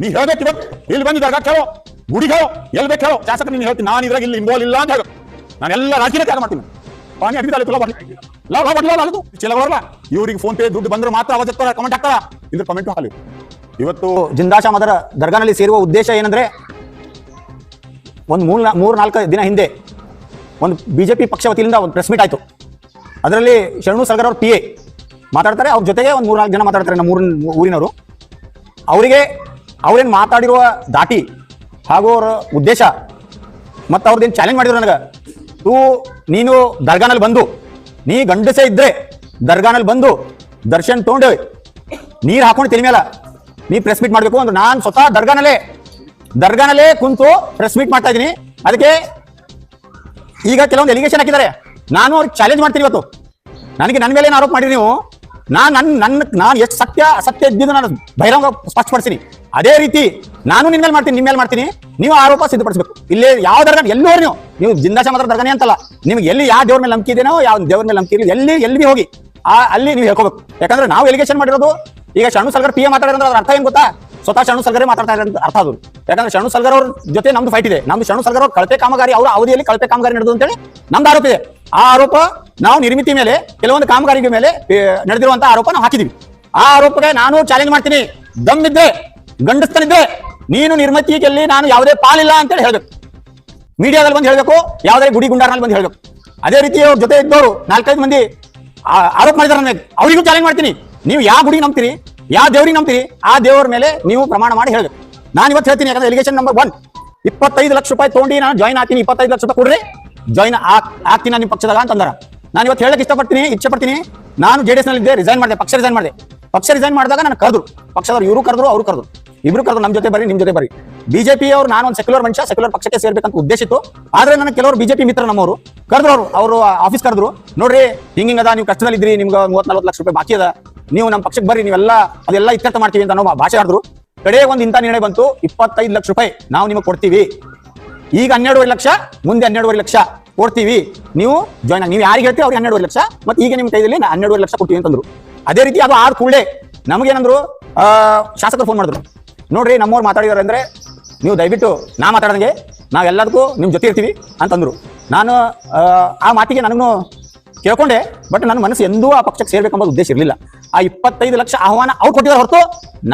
ನೀ ಹೇಳ್ಬೇಕು ಇವತ್ತು. ಇಲ್ಲಿ ಬಂದು ದರ್ಗಾ ಕೇಳೋ. ಗುಡಿಗೆ ಹೇಳೋ ಎಲ್ಲಿ ಬೇಕು ಹೇಳೋ ಶಾಸಕ ನೀನು ಹೇಳ್ತೀನಿ. ನಾನು ಇದ್ರಾಗ ಇಲ್ಲಿ ಇಂಬೋಲ್ ಇಲ್ಲ ಅಂತ ಹೇಳು. ನಾನು ಎಲ್ಲ ರಾಜಕೀಯ ತ್ಯಾಗ ಮಾಡ್ತೀನಿ. ಪಾನಿ ಅಡಿದಾಲೆ ತುಲಾ ಬರ್ಲಿ ಲಾ ಲಾ ಬರ್ಲಿಲ್ಲ ಅದು ಚಿಲ ಬರಲ್ಲ ಇವ್ರಿಗೆ ಫೋನ್ ಪೇ, ದುಡ್ಡು ಬಂದ್ರೆ ಮಾತ್ರ ಅವಾಗ ಕಮೆಂಟ್ ಹಾಕ್ತಾರ. ಇದ್ರ ಕಮೆಂಟ್ ಹಾಕಲಿ ಇವತ್ತು ಜಿಂದಾಶ ಮದರ ದರ್ಗಾನಲ್ಲಿ ಸೇರುವ ಉದ್ದೇಶ ಏನಂದ್ರೆ, ಒಂದು ಮೂರ್ ಮೂರು ನಾಲ್ಕು ದಿನ ಹಿಂದೆ ಒಂದು ಬಿಜೆಪಿ ಪಕ್ಷ ವತಿಯಿಂದ ಒಂದು ಪ್ರೆಸ್ ಮೀಟ್ ಆಯಿತು. ಅದರಲ್ಲಿ ಶರಣು ಸರ್ಗರ್ ಅವ್ರ ಪಿ ಎ ಮಾತಾಡ್ತಾರೆ. ಅವ್ರ ಜೊತೆಗೆ ಒಂದು ಮೂರು ನಾಲ್ಕು ಜನ ಮಾತಾಡ್ತಾರೆ ನಮ್ಮ ಊರಿನ, ಊರಿನವರು. ಅವರಿಗೆ ಅವ್ರೇನು ಮಾತಾಡಿರುವ ದಾಟಿ ಹಾಗೂ ಅವರ ಉದ್ದೇಶ ಮತ್ತು ಅವ್ರದ್ದೇನು ಚಾಲೆಂಜ್ ಮಾಡಿದ್ರು ನನಗೆ. ತೂ, ನೀನು ದರ್ಗಾನಲ್ಲಿ ಬಂದು, ನೀ ಗಂಡಸೇ ಇದ್ದರೆ ದರ್ಗಾನಲ್ಲಿ ಬಂದು ದರ್ಶನ್ ತೊಗೊಂಡು ನೀರು ಹಾಕೊಂಡು ತಿಳಿ ಮೇಲೆ ನೀ ಪ್ರೆಸ್ ಮೀಟ್ ಮಾಡಬೇಕು ಅಂದ್ರೆ. ನಾನು ಸ್ವತಃ ದರ್ಗಾನಲ್ಲೇ ದರ್ಗಾನಲ್ಲೇ ಕುಂತು ಪ್ರೆಸ್ ಮೀಟ್ ಮಾಡ್ತಾ ಇದ್ದೀನಿ. ಅದಕ್ಕೆ ಈಗ ಕೆಲವೊಂದು ಎಲಿಗೇಷನ್ ಹಾಕಿದ್ದಾರೆ. ನಾನು ಅವ್ರಿಗೆ ಚಾಲೆಂಜ್ ಮಾಡ್ತೀನಿ ಇವತ್ತು. ನನಗೆ ನನ್ನ ಮೇಲೆ ಏನು ಆರೋಪ ಮಾಡಿರಿ ನೀವು? ನಾನು ನನ್ನ ನನ್ನ ನಾನು ಎಷ್ಟು ಸತ್ಯ ಸತ್ಯ ಇದ್ದಿದ್ದು ನಾನು ಬಹಿರಂಗ ಸ್ಪಷ್ಟಪಡಿಸ್ತೀನಿ. ಅದೇ ರೀತಿ ನಾನು ನಿಮ್ಮ ಮಾಡ್ತೀನಿ ನಿಮ್ಮ ಮೇಲೆ ಮಾಡ್ತೀನಿ. ನೀವು ಆರೋಪ ಸಿದ್ಧಪಡಿಸಬೇಕು. ಇಲ್ಲಿ ಯಾವ ದರ್ಗಾ ಎಲ್ಲೋರು ನೀವು. ನೀವು ಜಿಂದಾಶ ಮಾತ್ರ ದರ್ಗಾನೇ ಅಂತಲ್ಲ. ನಿಮ್ಗೆ ಎಲ್ಲಿ ಯಾವ ದೇವ್ರ ಮೇಲೆ ನಂಬಿಕೆ ಇದೆಯೋ, ಯಾವ ದೇವ್ರ ಮೇಲೆ ನಂಬಿಕೆ ಇಲ್ಲ ಎಲ್ಲಿ ಎಲ್ಲಿ ಹೋಗಿ, ಆ, ಅಲ್ಲಿ ನೀವು ಹೇಳ್ಕೋಬೇಕು. ಯಾಕಂದ್ರೆ ನಾವು ಎಲಿಗೇಷನ್ ಮಾಡಿರೋದು, ಈಗ ಶರಣು ಸರ್ಕಾರ ಪಿ ಎ ಮಾತಾಡಿದ್ರೆ ಅದ್ರ ಅರ್ಥ ಏನು ಗೊತ್ತಾ? ಸ್ವತಃ ಶರಣು ಸರ್ಗರೇ ಮಾತಾಡ್ತಾ ಇರೋ ಅರ್ಥ ಅದು ಯಾಕಂದ್ರೆ ಶರಣು ಸರ್ಗರ್ ಅವ್ರ ಜೊತೆ ನಮ್ದು ಫೈಟ್ ಇದೆ. ನಮ್ದು ಶರಣು ಸರ್ಗರ್ ಅವ್ರ ಕಳಪೆ ಕಾಮಗಾರಿ ಅವರ ಅವಧಿಯಲ್ಲಿ ಕಳಪೆ ಕಾಮಗಾರಿ ನಡೆದು ಅಂತೇಳಿ ನಮ್ದು ಆರೋಪ ಇದೆ. ಆ ಆರೋಪ ನಾವು ನಿರ್ಮಿತಿ ಮೇಲೆ, ಕೆಲವೊಂದು ಕಾಮಗಾರಿಗೆ ಮೇಲೆ ನಡೆದಿರುವಂತಹ ನಡೆದಿರುವಂತ ಆರೋಪ ನಾವು ಹಾಕಿದೀವಿ. ಆ ಆರೋಪಕ್ಕೆ ನಾನು ಚಾಲೆಂಜ್ ಮಾಡ್ತೀನಿ. ದಮ್ಮಿದ್ದೆ ಗಂಡಸ್ತನಿದ್ದೆ ನೀನು ನಿರ್ಮಿತಿಯಲ್ಲಿ ನಾನು ಯಾವುದೇ ಪಾಲಿಲ್ಲ ಅಂತೇಳಿ ಹೇಳ್ಬೇಕು. ಮೀಡಿಯಾದಲ್ಲಿ ಬಂದು ಹೇಳಬೇಕು, ಯಾವುದೇ ಗುಡಿ ಗುಂಡಾರ್ನಲ್ಲಿ ಬಂದು ಹೇಳಬೇಕು. ಅದೇ ರೀತಿ ಅವ್ರ ಜೊತೆ ಇದ್ದವರು ನಾಲ್ಕೈದು ಮಂದಿ ಆರೋಪ ಮಾಡಿದಾರೆ ಅವರಿಗೂ ಚಾಲೆಂಜ್ ಮಾಡ್ತೀನಿ. ನೀವು ಯಾವ ಗುಡಿ ನಂಬ್ತೀರಿ? ಯಾವ ದೇವ್ರಿಗೆ ನಂಬ್ತೀರಿ? ಆ ದೇವರ ಮೇಲೆ ನೀವು ಪ್ರಮಾಣ ಮಾಡಿ ಹೇಳಬೇಕು. ನಾನು ಇವತ್ತು ಹೇಳ್ತೀನಿ, ಯಾಕಂದ್ರೆ ಎಲಿಗೇಷನ್ ನಂಬರ್ ಒನ್ ಇಪ್ಪತ್ತೈದು ಲಕ್ಷ ರೂಪಾಯಿ ತೊಗೊಂಡು ನಾನು ಜಾಯ್ನ್ ಆಗ್ತೀನಿ ಇಪ್ಪತ್ತೈದು ಲಕ್ಷ ರೂಪಾಯಿ ಕೊಡ್ರಿ. ಜಾಯ್ನ್ ಆಗ್ತೀನಿ ನಿಮ್ಮ ಪಕ್ಷದಾಗ ಅಂತಂದ್ರ ನಾನು ಇವತ್ತು ಹೇಳಕ್ಕೆ ಇಷ್ಟಪಡ್ತೀನಿ, ಇಚ್ಛೆ ಪಡ್ತೀನಿ. ನಾನು ಜೆ ಡಿ ಎಸ್ನಲ್ಲಿ ಇದ್ದೆ ರಿಸೈನ್ ಮಾಡಿದೆ, ಪಕ್ಷ ರಿಸೈನ್ ಮಾಡಿದೆ. ಪಕ್ಷ ರಿಸೈನ್ ಮಾಡಿದಾಗ ನಾನು ಕರೆದ್ರು. ಪಕ್ಷದವ್ರು ಇವರು ಕರೆದ್ರು, ಅವರು ಕರೆದ್ರು. ಇಬ್ರು ಕರೆದ್ರು ನಮ್ಮ ಜೊತೆ ಬರ್ರಿ ನಿಮ್ಮ ಜೊತೆ ಬರ್ರಿ. ಬಿಜೆಪಿ ಅವರು ನಾನು ಒಂದು ಸೆಕ್ಯುಲರ್ ಮನುಷ್ಯ ಸೆಕ್ಯುಲರ್ ಪಕ್ಷಕ್ಕೆ ಸೇರ್ಬೇಕಂತ ಉದ್ದೇಶ ಇತ್ತು. ಆದ್ರೆ ನನ್ನ ಕೆಲವರು ಬಿಜೆಪಿ ಮಿತ್ರ ನಮ್ಮವರು. ಕರೆದ್ರು ಅವರು ಅವರು ಆಫೀಸ್ ಕರೆದ್ರು. ನೋಡ್ರಿ, ಹಿಂಗ ಅದ, ನೀವು ಕಷ್ಟದಲ್ಲಿದ್ರಿ ನಿಮ್ಗೆ ಮೂವತ್ ನಲ್ವತ್ತು ಲಕ್ಷ ರೂಪಾಯಿ ಬಾಕಿ ಅದ. ನೀವು ನಮ್ಮ ಪಕ್ಷಕ್ಕೆ ಬರ್ರಿ, ನೀವೆಲ್ಲ ಅದೆಲ್ಲ ಇತ್ಯರ್ಥ ಮಾಡ್ತೀವಿ ಅಂತ ನಾವು ಭಾಷೆ ಆಡಿದ್ರು. ಕಡೆ ಒಂದು ಇಂಥ ನಿರ್ಣಯ ಬಂತು, ಇಪ್ಪತ್ತೈದು ಲಕ್ಷ ರೂಪಾಯಿ ನಾವು ನಿಮಗೆ ಕೊಡ್ತೀವಿ. ಈಗ ಹನ್ನೆರಡುವರೆ ಲಕ್ಷ, ಮುಂದೆ ಹನ್ನೆರಡುವರೆ ಲಕ್ಷ ಕೊಡ್ತೀವಿ. ನೀವು ಜಾಯ್ನ್ ಆಗಿ ನೀವು ಯಾರಿಗೆ ಹೇಳ್ತೀವಿ ಅವ್ರಿಗೆ ಹನ್ನೆರಡುವರೆ ಲಕ್ಷ, ಮತ್ತೆ ಈಗ ನಿಮ್ಮ ಕೈದಲ್ಲಿ ಹನ್ನೆರಡುವರೆ ಲಕ್ಷ ಕೊಡ್ತೀವಿ ಅಂತಂದ್ರು. ಅದೇ ರೀತಿ ಅದು ಆರು ಕೂಡಲೇ ನಮಗೇನಂದ್ರು ಶಾಸಕರು ಫೋನ್ ಮಾಡಿದ್ರು. ನೋಡ್ರಿ, ನಮ್ಮವ್ರು ಮಾತಾಡಿದಾರೆ ಅಂದ್ರೆ ನೀವು ದಯವಿಟ್ಟು ನಾ ಮಾತಾಡೋದಂಗೆ ನಾವೆಲ್ಲದಕ್ಕೂ ನಿಮ್ಮ ಜೊತೆ ಇರ್ತೀವಿ ಅಂತಂದ್ರು. ನಾನು ಆ ಮಾತಿಗೆ ನನಗೂ ಕೇಳ್ಕೊಂಡೆ ಬಟ್ ನನ್ನ ಮನಸ್ಸು ಎಂದೂ ಆ ಪಕ್ಷಕ್ಕೆ ಸೇರ್ಬೇಕೆಂಬ ಉದ್ದೇಶ ಇರಲಿಲ್ಲ. ಆ ಇಪ್ಪತ್ತೈದು ಲಕ್ಷ ಆಹ್ವಾನ ಅವ್ರು ಕೊಟ್ಟಿದ್ದಾರೆ ಹೊರತು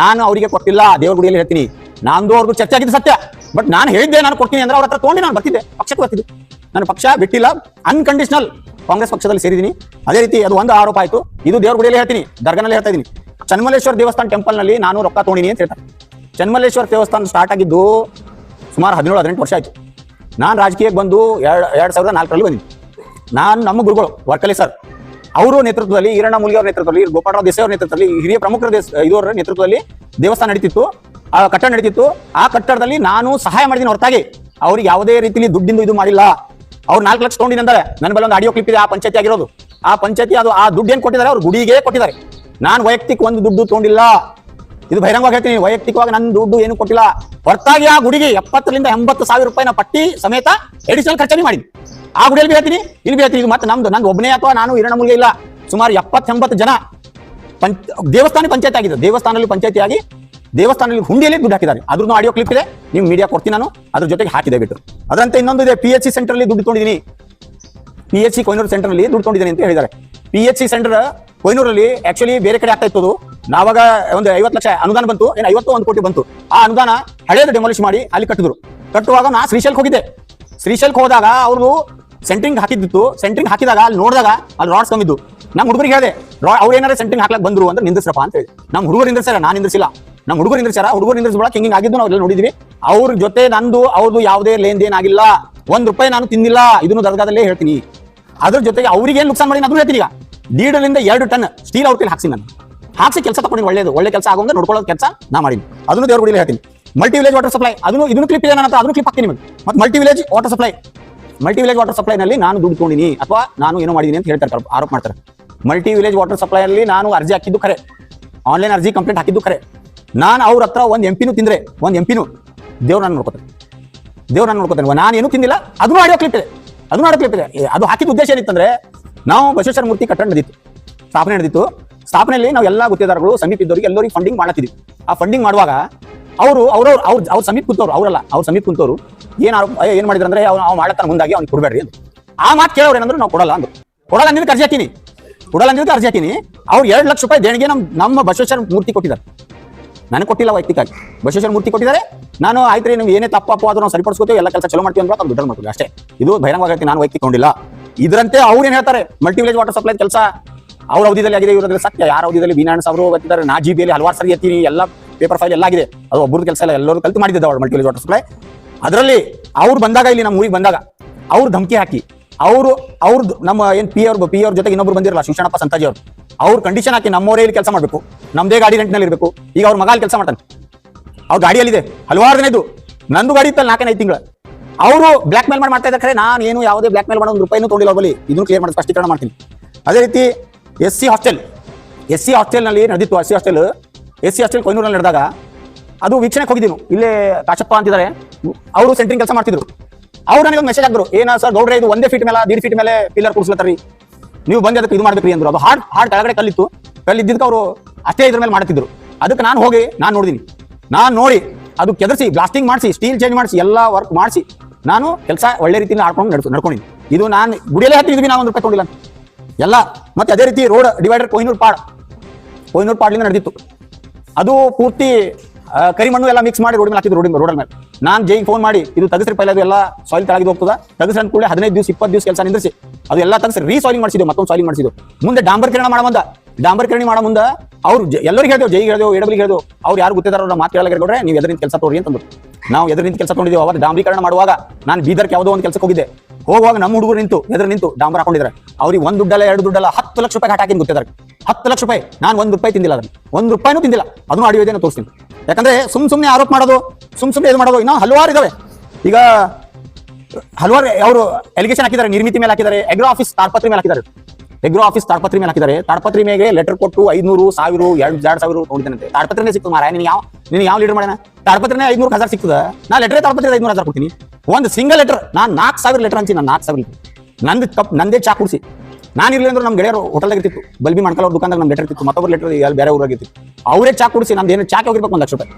ನಾನು ಅವರಿಗೆ ಕೊಟ್ಟಿಲ್ಲ, ದೇವ್ರ ಗುಡಿಯಲ್ಲಿ ಹೇಳ್ತೀನಿ. ನಾನು ಅವ್ರಿಗೂ ಚರ್ಚೆ ಆಗಿದ್ದು ಸತ್ಯ. ಬಟ್ ನಾನು ಹೇಳಿದ್ದೆ ನಾನು ಕೊಡ್ತೀನಿ ಅಂದ್ರೆ ಅವ್ರ ಹತ್ರ ತೊಗೊಂಡು, ನಾನು ಬರ್ತಿದ್ದೆ, ಪಕ್ಷಕ್ಕೆ ಬರ್ತಿದ್ದೆ. ನಾನು ಪಕ್ಷ ಬಿಟ್ಟಿಲ್ಲ ಅನ್ಕಂಡೀಷನಲ್ ಕಾಂಗ್ರೆಸ್ ಪಕ್ಷದಲ್ಲಿ ಸೇರಿದ್ದೀನಿ. ಅದೇ ರೀತಿ ಅದು ಒಂದು ಆರೋಪ ಆಯ್ತು. ಇದು ದೇವ್ರ ಗುಡಿಯಲ್ಲಿ ಹೇಳ್ತೀನಿ, ದರ್ಗನಲ್ಲಿ ಹೇಳ್ತಾ ಇದ್ದೀನಿ. ಚನ್ಮಲ್ಲೇಶ್ವರ ದೇವಸ್ಥಾನ ಟೆಂಪಲ್ನಲ್ಲಿ ನಾನು ರೊಕ್ಕ ತೊಗೊಂಡಿನಿ ಅಂತ ಹೇಳ್ತಾರೆ. ಚನ್ಮಲ್ಲೇಶ್ವರ ದೇವಸ್ಥಾನ ಸ್ಟಾರ್ಟ್ ಆಗಿದ್ದು ಸುಮಾರು ಹದಿನೇಳು, ಹದಿನೆಂಟು ವರ್ಷ ಆಯ್ತು. ನಾನು ರಾಜಕೀಯಕ್ಕೆ ಬಂದು ಎರಡು ಎರಡು ಸಾವಿರದ ನಾಲ್ಕರಲ್ಲಿ ಬಂದಿದ್ದೆ ನಾನು ನಮ್ಮ ಗುರುಗಳು, ವರ್ಕಲಿ ಸರ್. ಅವರು ನೇತೃತ್ವದಲ್ಲಿ, ಈರಣ್ಣ ಮುಲ್ಗಿ ಅವರ ನೇತೃತ್ವದಲ್ಲಿ, ಗೋಪಾಲರಾವ್ ದೇಸಾಯಿ ನೇತೃತ್ವದಲ್ಲಿ, ಹಿರಿಯ ಪ್ರಮುಖರ ದೇಶ ಇದರ ನೇತೃತ್ವದಲ್ಲಿ ದೇವಸ್ಥಾನ ನಡೀತಿತ್ತು. ಆ ಕಟ್ಟಡ ನಡೀತಿತ್ತು. ಆ ಕಟ್ಟಡದಲ್ಲಿ ನಾನು ಸಹಾಯ ಮಾಡಿದ್ದೀನಿ ಹೊರತಾಗಿ. ಅವ್ರಿಗೆ ಯಾವುದೇ ರೀತಿಲಿ ದುಡ್ಡಿಂದು ಇದು ಮಾಡಿಲ್ಲ. ಅವ್ರು ನಾಲ್ಕು ಲಕ್ಷ ತೊಗೊಂಡಿನಿ ನನ್ನ ಬಲ್ಲ ಒಂದು ಆಡಿಯೋ ಕ್ಲಿಪ್ ಇದೆ, ಆ ಪಂಚಾಯತಿ ಆಗಿರೋದು. ಆ ಪಂಚಾಯತಿ ಅದು ಆ ದುಡ್ಡು ಏನು ಕೊಟ್ಟಿದ್ದಾರೆ? ಅವ್ರು ಗುಡಿಗೆ ಕೊಟ್ಟಿದ್ದಾರೆ. ನಾನು ವೈಯಕ್ತಿಕ ಒಂದು ದುಡ್ಡು ತೊಗೊಂಡಿಲ್ಲ. ಇದು ಬಹಿರಂಗವಾಗಿ ಹೇಳ್ತೀನಿ, ವೈಯಕ್ತಿಕವಾಗಿ ನನ್ನ ದುಡ್ಡು ಏನು ಕೊಟ್ಟಿಲ್ಲ. ಹೊರತಾಗಿ ಆ ಗುಡಿಗೆ ಎಪ್ಪತ್ತರಿಂದ ಎಂಬತ್ತು ಸಾವಿರ ರೂಪಾಯಿನ ಪಟ್ಟಿ ಸಮೇತ ಎಡಿಷನಲ್ ಖರ್ಚನೆ ಮಾಡಿದ್ವಿ. ಆ ಗುಡಿಯಲ್ಲಿ ಹೇಳ್ತೀನಿ, ಇಲ್ಲಿ ಹೇಳ್ತೀನಿ, ಈಗ ಮತ್ತೆ ನಮ್ದು, ನಂದು ಒಬ್ಬನೇ ಅಥವಾ ನಾನು ಇರಣ ಮುಲ್ಗೆ ಇಲ್ಲ. ಸುಮಾರು ಎಪ್ಪತ್ತೆಂಬತ್ತು ಜನ ಪಂಚ, ದೇವಸ್ಥಾನ ಪಂಚಾಯತ್ ಆಗಿದೆ. ದೇವಸ್ಥಾನದಲ್ಲಿ ಪಂಚಾಯತಿ ಆಗಿ ದೇವಸ್ಥಾನದಲ್ಲಿ ಹುಂಡಿಯಲ್ಲಿ ದುಡ್ಡು ಹಾಕಿದ್ದಾರೆ. ಅದ್ರದ್ದು ಆಡಿಯೋ ಕ್ಲಿಪ್ ಇದೆ, ನೀವು ಮೀಡಿಯಾ ಕೊಡ್ತೀನಿ ನಾನು, ಅದ್ರ ಜೊತೆಗೆ ಹಾಕಿದೆ ಬಿಟ್ಟು ಅದರಂತೆ ಇನ್ನೊಂದು ಇದೆ ಪಿ ಎಚ್ ಸಿ ಸೆಂಟರ್ ಅಲ್ಲಿ ದುಡ್ಡು ತೊಗೊಂಡಿದ್ದೀನಿ. P H C Koynur centre ಅಲ್ಲಿ ದುಡ್ಡು ತೊಗೊಂಡಿದ್ದೀನಿ ಅಂತ ಹೇಳಿದ್ದಾರೆ. ಪಿ ಎಚ್ ಸಿ ಸೆಂಟರ್ ಕೊಯ್ನೂರಲ್ಲಿ ಆಕ್ಚುಲಿ ಬೇರೆ ಕಡೆ ಆಗ್ತಾ ಇತ್ತು. ನಾವಾಗ ಒಂದು ಐವತ್ತು ಲಕ್ಷ ಅನುದಾನ ಬಂತು, ಏನು ಐವತ್ತು ಒಂದು ಕೋಟಿ ಬಂತು. ಆ ಅನುದಾನ ಹಳೇದು ಡೆಮಾಲಿಷ್ ಮಾಡಿ ಅಲ್ಲಿ ಕಟ್ಟಿದ್ರು. ಕಟ್ಟುವಾಗ ನಾ ಶ್ರೀಶೈಲ್ಗೆ ಹೋಗಿದ್ದೆ. ಶ್ರೀಶೈಲ್ಗೆ ಹೋದಾಗ ಅವರು ಸೆಂಟ್ರಿಂಗ್ ಹಾಕಿದ್ದಿತ್ತು. ಸೆಂಟ್ರಿಂಗ್ ಹಾಕಿದಾಗ ಅಲ್ಲಿ ನೋಡಿದಾಗ ಅಲ್ಲಿ ರಾಡ್ಸ್ ಕಮ್ಮಿದ್ದು ನಮ್ಮ ಹುಡುಗರಿಗೆ ಹೇಳಿದೆ ಅವ್ರು ಏನಾರ ಸೆಂಟ್ರಿಂಗ್ ಹಾಕ್ಲಕ್ ಬಂದ್ರು ಅಂದ್ರೆ ನಿಂದಿಸ್ರಪ್ಪ ಅಂತ ಹೇಳಿ. ನಮ್ಮ ಹುಡುಗರು ನಿಂದಿರ್ಸಾರ ನಾನು ನಿಂದಿಸಿಲ್ಲ ನಮ್ಮ ಹುಡುಗರು ನಿಂದಿರ್ಸಾರ ಹುಡುಗರು ನಿಂದಿರ್ಸ್ಬಿಡಕ್ ಹಿಂಗೆ ಆಗಿದ್ದು ನಾವು ನೋಡಿದ್ವಿ. ಅವ್ರ ಜೊತೆ ನಂದು ಅವ್ರದ್ದು ಯಾವುದೇ ಲೇನ್ ದೇನ್ ಆಗಿಲ್ಲ. ಒಂದ್ ರೂಪಾಯಿ ನಾನು ತಿಂದಿಲ್ಲ ಇದನ್ನು ದರ್ಗಾದಲ್ಲೇ ಹೇಳ್ತೀನಿ. ಅದ್ರ ಜೊತೆಗೆ ಅವ್ರಿಗೆ ಏನು ನುಕ್ಸಾನ್ ಮಾಡಿ ಅದನ್ನು ಹೇಳ್ತೀನಿ ಈಗ. ದೀಡಲಿಂದ ಎರಡು ಟನ್ ಸ್ಟೀಲ್ ಅವ್ರ ಕೈಲಿ ಹಾಕ್ಸಿ ನಾನು. ಹಾಕ್ಸಿ ಕೆಲಸ ತಗೊಂಡು ಒಳ್ಳೇದು, ಒಳ್ಳೆ ಕೆಲಸ ಆಗೋಂಗ ನೋಡ್ಕೊಳ್ಳೋದು ಕೆಲಸ ನಾ ಮಾಡಿ ಅದನ್ನು ದೇವ್ರ ಗುಡಿಲಿ ಹೇಳ್ತೀನಿ. ಮಲ್ಟಿ ವಿಲೇಜ್ ವಾಟರ್ ಸಪ್ಲೈ ಅದನ್ನು, ಇದನ್ನು ಕ್ಲಿಪ್ ಇದೆ ಹತ್ರ, ಅದನ್ನು ಕ್ಲಿಪ್ ಹಾಕ್ತೀನಿ ನಿಮಗೆ. ಮತ್ತೆ multi village water supply multi village water ಸಪ್ಲೈನಲ್ಲಿ ನಾನು ದುಡ್ಡು ತೊಗೊಂಡಿನಿ ಅಥವಾ ನಾನು ಏನೋ ಮಾಡಿದೀನಿ ಅಂತ ಹೇಳ್ತಾರೆ ಆರೋಪ ಮಾಡ್ತಾರೆ. ಮಲ್ಟಿ ವಿಲೇಜ್ ವಾಟರ್ ಸಪ್ಲೈನಲ್ಲಿ ನಾನು ಅರ್ಜಿ ಹಾಕಿದ್ದು ಖರೆ. ಆನ್ಲೈನ್ ಅರ್ಜಿ ಕಂಪ್ಲೇಂಟ್ ಹಾಕಿದ್ದು ಖರೆ. ನಾನು ಅವ್ರ ಹತ್ರ ಒಂದು ಎಂಪಿನೂ ತಿಂದ್ರೆ, ಒಂದು ಎಂಪಿನೂ ದೇವ್ರು ನಾನು ನೋಡ್ಕೋತಾರೆ. ದೇವ್ರು ನಾನು ನೋಡ್ಕೋತೇನೆ ನಾನು ಏನೂ ತಿಂದಿಲ್ಲ, ಅದನ್ನು ಆಡಿಯೋ ಕ್ಲಿಪ್ ಇದೆ. ಅದು ಆಡೋ ಕ್ಲಿಪ್ ಇದೆ. ಅದು ಹಾಕಿದ ಉದ್ದೇಶ ಏನಿತ್ತಂದ್ರೆ, ನಾವು ಬಸವೇಶ್ವರ ಮೂರ್ತಿ ಕಟ್ಟಡ ನಡೆದಿತ್ತು. ಸ್ಥಾಪನೆ ನಡೆದಿತ್ತು. ಸ್ಥಾಪನೆಯಲ್ಲಿ ನಾವು ಎಲ್ಲ ಗುತ್ತಿದಾರರು ಸಮೀಪ ಇದ್ದವರಿಗೆ ಎಲ್ಲರಿಗೆ ಫಂಡಿಂಗ್ ಮಾಡತ್ತಿದ್ವಿ ಆ ಫಂಡಿಂಗ್ ಮಾಡುವಾಗ ಅವರು, ಅವ್ರವ್ರು, ಅವ್ರ ಅವ್ರ ಸಮೀಪ ಕುಂತವ್ರು, ಅವರಲ್ಲ, ಅವ್ರ ಸಮೀಪ ಕುಂತವ್ರು, ಏನ್ ಏನ್ ಮಾಡಿದ್ರು ಅಂದ್ರೆ ಅವ್ನು ಅವ್ನು ಮಾಡತ್ತಾನ ಮುಂದಾಗಿ ಅವ್ನು ಕೊಡಬೇಡ್ರಿ ಅಂತ ಆ ಮಾತು ಕೇಳೋರು ಏನಂದ್ರೆ ನಾವು ಕೊಡಲ್ಲ ಅಂದ್ರು. ಕೊಡಲ್ಲ ಅಂದಿದ್ದಕ್ಕೆ ಅರ್ಜಿ ಹಾಕಿನಿ. ಕೊಡಲ್ಲ ಅಂದಿದ್ದಕ್ಕೆ ಅರ್ಜಿ ಹಾಕಿನಿ. ಅವ್ರು ಎರಡು ಲಕ್ಷ ರೂಪಾಯಿ ದೇಣಿಗೆ ನಮ್ಮ ನಮ್ಮ ಬಸವೇಶ್ವರ ಮೂರ್ತಿ ಕೊಟ್ಟಿದ್ದಾರೆ. ನನಗೆ ಕೊಟ್ಟಿಲ್ಲ ವೈಯಕ್ತಿಕಾಗಿ ಬಸವೇಶ್ವರ ಮೂರ್ತಿ ಕೊಟ್ಟಿದ್ದಾರೆ. ನಾನು ಆಯ್ತು ರೀ ನೀವು ಏನೇ ತಪ್ಪು ಆದ್ರೂ ನಾವು ಸರಿಪಡಿಸ್ಕೋತೀವಿ, ಎಲ್ಲ ಕೆಲಸ ಚಲೋ ಮಾಡ್ತೀವಿ ಅಂತ ಅವ್ರು ದುಡ್ಡು ಮಾಡ್ತೀವಿ ಅಷ್ಟೇ. ಇದು ಹೇಳ್ತೀನಿ ನಾನು ವೈಯಕ್ತಿಕೊಂಡಿಲ್ಲ ಇದರಂತೆ ಅವ್ರು ಏನ್ ಹೇಳ್ತಾರೆ? ಮಲ್ಟಿ ವಿಲೇಜ್ ವಾಟರ್ ಸಪ್ಲೈ ಕೆಲಸ ಅವ್ರ ಅವಧಿಯಲ್ಲಿ ಆಗಿದೆ ಇವರಲ್ಲಿ ಸತ್ಯ. ಯಾರ ಅವಧಿಯಲ್ಲಿ ಬೀನಾಣ್ ಅವರು ಗೊತ್ತಿದ್ದಾರೆ ನಾ ಜಿ ಬಿಯಲ್ಲಿ ಹಲವಾರು ಸರಿ ಎತ್ತೀನಿ, ಎಲ್ಲ ಪೇಪರ್ ಫೈಲ್ ಎಲ್ಲ ಆಗಿದೆ. ಅದು ಒಬ್ಬರು ಕೆಲಸ ಇಲ್ಲ, ಎಲ್ಲರೂ ಕಲ್ತು ಮಾಡಿದ್ದೆ ಅವ್ರು ಮಲ್ಟಿ ವಾಟರ್ ಸಪ್ಲೈ ಅದರಲ್ಲಿ ಅವ್ರು ಬಂದಾಗ, ಇಲ್ಲಿ ನಮ್ಮ ಊರಿಗೆ ಬಂದಾಗ, ಅವ್ರು ಧಮಕಿ ಹಾಕಿ, ಅವರು, ಅವ್ರದ್ದು ನಮ್ಮ ಏನು ಪಿ ಅವ್ರ ಪಿ ಅವ್ರ ಜೊತೆಗೆ ಇನ್ನೊಬ್ರು ಬಂದಿರಲ್ಲ, ಶಿಕ್ಷಣಪ್ಪ ಸಂತಾಜಿ ಅವರು, ಅವ್ರು ಕಂಡೀಷನ್ ಹಾಕಿ ನಮ್ಮವರೇ ಇಲ್ಲಿ ಕೆಲಸ ಮಾಡಬೇಕು. ನಮ್ದೇ ಗಾಡಿ ರೆಂಟ್ನಲ್ಲಿ ಇರಬೇಕು. ಈಗ ಅವ್ರ ಮಗ ಕೆಲಸ ಮಾಡ್ತಾನೆ. ಅವ್ರ ಗಾಡಿಯಲ್ಲಿದೆ ಹಲವಾರು ದಿನ ಇದು ನಂದು ಗಾಡಿ ಇತ್ತಲ್ಲ ನಾಲ್ಕನೇ ಐದು ತಿಂಗಳು. ಅವರು ಬ್ಲಾಕ್ ಮೇಲ್ ಮಾಡಿ ಮಾಡ್ತಾ ಇದ್ದಾರೆ. ನಾನು ಏನು ಯಾವುದೇ ಬ್ಲಾಕ್ ಮೇಲ್ ಮಾಡೋ ಒಂದು ರೂಪಾಯಿನೂ ತೊಗೊಂಡಿಲ್ಲ ಬಳಿ. ಇದನ್ನು ಕ್ಲಿಯರ್ ಮಾಡಿ ಸ್ಪಷ್ಟೀಕರಣ ಮಾಡ್ತೀನಿ. ಅದೇ ರೀತಿ S C hostel. S C ಹಾಸ್ಟೆಲ್ನಲ್ಲಿ ನಡೆದಿತ್ತು S C hostel. S C hostel ಕೊಯ್ನೂರಲ್ಲಿ ನಡೆದಾಗ ಅದು ವೀಕ್ಷಣೆಗೆ ಹೋಗಿದ್ದೀನಿ. ಇಲ್ಲೇ ಕಾಶಪ್ಪ ಅಂತಿದ್ದಾರೆ. ಅವರು ಸೆಂಟ್ರಿಂಗ್ ಕೆಲಸ ಮಾಡ್ತಿದ್ರು. ಅವ್ರು ನನಗೆ ಒಂದು ಮೆಸೇಜ್ ಹಾಕಿದ್ರು. ಏನ ಸರ್ ಗೌಡ್ರೆ, ಇದು ಒಂದೇ ಫೀಟ್ ಮೇಲೆ, ದೀಡ್ ಫೀಟ್ ಮೇಲೆ ಪಿಲ್ಲರ್ ಕೂಡಿಸ್ಲತ್ತರಿ ನೀವು ಬಂದು ಅದಕ್ಕೆ ಇದು ಮಾಡಬೇಕು ಅಂದ್ರು. ಅದು ಹಾರ್ಡ್ ಹಾರ್ಡ್ ಕೆಳಗಡೆ ಕಲ್ಲಿತ್ತು. ಕಲ್ಲಿದ್ದಕ್ಕೆ ಅವರು ಅಷ್ಟೇ ಇದ್ರ ಮೇಲೆ ಮಾಡ್ತಿದ್ರು. ಅದಕ್ಕೆ ನಾನು ಹೋಗಿ, ನಾನು ನೋಡಿದೀನಿ. ನಾನು ನೋಡಿ, ಅದು ಕೆದರ್ಸಿ ಬ್ಲಾಸ್ಟಿಂಗ್ ಮಾಡಿಸಿ ಸ್ಟೀಲ್ ಚೇಂಜ್ ಮಾಡಿಸಿ, ಎಲ್ಲ ವರ್ಕ್ ಮಾಡಿಸಿ, ನಾನು ಕೆಲಸ ಒಳ್ಳೆ ರೀತಿಯಲ್ಲಿ ಆಡ್ಕೊಂಡು ನಡ್ಕೊ ನಡ್ಕೊಂಡಿದ್ದೀನಿ. ಇದು ನಾನು ಗುಡಿಯಲ್ಲೇ ಹತ್ತಿದ್ವಿ ನಾನು ಒಂದು ರೂಪಾಯಿ ತೊಗೊಂಡಿಲ್ಲ ಎಲ್ಲ. ಮತ್ತೆ ಅದೇ ರೀತಿ ರೋಡ್ ಡಿವೈಡರ್ ಕೊಹಿನೂರ್ ಪಾಡ್. ಕೊಹಿನೂರ್ ಪಾಡ್ಲಿಂದ ನಡೆದಿತ್ತು. ಅದು ಪೂರ್ತಿ ಕರಿಮಣ್ಣು ಎಲ್ಲ ಮಿಕ್ಸ್ ಮಾಡಿ ರೋಡ್ ಮೇಲೆ ಹಾಕಿದ್ರು ರೋಡ್ ಮೇಲೆ. ನಾನು ಜೈ ಫೋನ್ ಮಾಡಿ, ಇದು ತಗಸ್ರಿ ಪೈಲ ಅದು ಎಲ್ಲ ಸಾಯಿಲ್ ತಳಗಿದ ಹೋಗ್ತದ. ತಗಸ್ರಿ ಅಂದ ಕೂಡಲೇ ಹದಿನೈದು ದಿವಸ ಇಪ್ಪತ್ತು ದಿವಸ ಕೆಲಸ ನಿಂದಿಸಿ ಅದು ಎಲ್ಲ ತಗಸ್ರಿ ರೀಸಾಯಿಲಿಂಗ್ ಮಾಡಿಸಿದ್ವಿ, ಮತ್ತೊಂದು ಸಾಯಿಲಿಂಗ್ ಮಾಡಿಸಿದ್ವಿ. ಮುಂದೆ ಡಾಂಬರ್ಕರಣ ಮಾಡೋ ಡಾಂಬರ್ ಕಿರಣಿ ಮಾಡೋ ಮುಂದೆ ಅವ್ರು ಎಲ್ಲರಿಗೆ ಹೇಳಿದೆವು, ಜೈಗೆ ಹೇಳಿದೆವು ಎಡಬ್ಲಿಗೆ ಹೇಳಿದೆವು. ಅವ್ರು ಯಾರು ಗೊತ್ತಿದ್ದಾರೋ ಮಾತು ಕೇಳಲ್ಲ ಹೇಳಿದ್ರೆ ನೀವು ಎದರಿಂದ ಕೆಲಸ ತೋರಿ ಅಂತಂದ್ರು ನಾವು ಎದರಿಂದ ಕೆಲಸ ತೊಗೊಂಡಿದ್ದೀವಿ ಅವಾಗ ಡಾಂಬರೀಕರಣ ಮಾಡುವಾಗ ನಾನು ಬೀದರ್ಗೆ ಯಾವುದೋ ಒಂದು ಕೆಲಸಕ್ಕೆ ಹೋಗಿದ್ದೆ. ಹೋಗುವಾಗ ನಮ್ಮ ಹುಡುಗರು ನಿಂತು, ಎದುರು ನಿಂತು ಡಾಂಬರ್ ಹಾಕೊಂಡಿದ್ದಾರೆ. ಅವ್ರಿಗೆ ಒಂದು ದುಡ್ಡಲ್ಲ, ಎರಡು ದುಡ್ಡಲ್ಲ, ಹತ್ತು ಲಕ್ಷ ರೂಪಾಯಿ ಹಾಕಿ ಗೊತ್ತಿದ್ದಾರೆ. ಹತ್ತು ಲಕ್ಷ ರೂಪಾಯಿ, ನಾನು ಒಂದು ರೂಪಾಯಿ ತಿಂದಿಲ್ಲ ಅದನ್ನ. ಒಂದು ರೂಪಾಯಿನೂ ತಿಂದಿಲ್ಲ. ಅದನ್ನು ಆಡಿಯೋ ಇದನ್ನು ತೋರಿಸ್ತೀನಿ. ಯಾಕಂದ್ರೆ ಸುಮ್ ಸುಮ್ಮನೆ ಆರೋಪ ಮಾಡೋದು, ಸುಮ್ ಸುಮ್ಮನೆ ಇದು ಮಾಡೋದು, ಇನ್ನೂ ಹಲವಾರು ಇದಾವೆ. ಈಗ ಹಲವಾರು, ಅವರು ಎಲಿಗೇಷನ್ ಹಾಕಿದ್ದಾರೆ, ನಿರ್ಮಿತಿ ಮೇಲೆ ಹಾಕಿದ್ದಾರೆ ಎಗ್ರೋ ಆಫೀಸ್ ಆಸ್ಪತ್ರೆ ಮೇಲೆ ಹಾಕಿದ್ದಾರೆ. ಎಗ್ರೋ ಆಫೀಸ್ ತಾಡ್ಪತ್ರಿ ಮೇಲೆ ಹಾಕಿದ್ದಾರೆ. ತಾಡ್ಪತ್ರಿ ಮೇಲೆ ಲೆಟರ್ ಕೊಟ್ಟು ಐನೂರು ಸಾವಿರ, ಎರಡು ಎರಡು ಸಾವಿರ ನೋಡಿದ್ದಾನೆ ತಾಡ್ಪತ್ರಿನೇ ಸಿಕ್ತು ಮಾರ ನೀನು ಯಾವ ನೀನು ಯಾವ ಲೀಡರ್ ಮಾಡೋಣ ತಾಡ್ಪತ್ರಿನೇ ಐನೂರು ಹಜಾರ್ ಸಿಕ್ತದ. ನಾ ಲೆಟರ್ ತಾಡ್ಪತ್ರಿ ಐನೂರು ಹಜಾರ್ ಕೊಡ್ತೀನಿ. ಒಂದು ಸಿಂಗಲ್ ಲೆಟರ್ ನಾನು ನಾಲ್ಕು ಸಾವಿರ ಲೆಟರ್ ಹಂಚಿ ನಾನು ನಾಲ್ಕು ಸಾವಿರ ನಂದು ಕಪ್ ನಂದೇ ಚಾ ಕುಡಿಸಿ. ನಾನು ಇರ್ಲಿ ಅಂದ್ರೆ ನಮ್ಮ ಗೆಳೆಯರು ಹೋಟೆಲ್ದಾಗ ಇರ್ತಿತ್ತು. ಬಲ್ಬಿ ಮಾಡ್ಕೊಳ್ಳೋ ದುಕಾನ್ದಾಗ ನಮ್ಮ ಲೆಟರ್ ಇತ್ತು ಮತ್ತೊಬ್ಬರು ಲೆಟರ್ ಅಲ್ಲಿ ಬೇರೆ ಊರಾಗಿತ್ತು ಅವರೇ ಚಾ ಕುಡಿಸಿ, ನಂದು ಏನು ಚಾಕ್ ಹೋಗಿರ್ಬೇಕು ಒಂದು ಲಕ್ಷ ರೂಪಾಯಿ.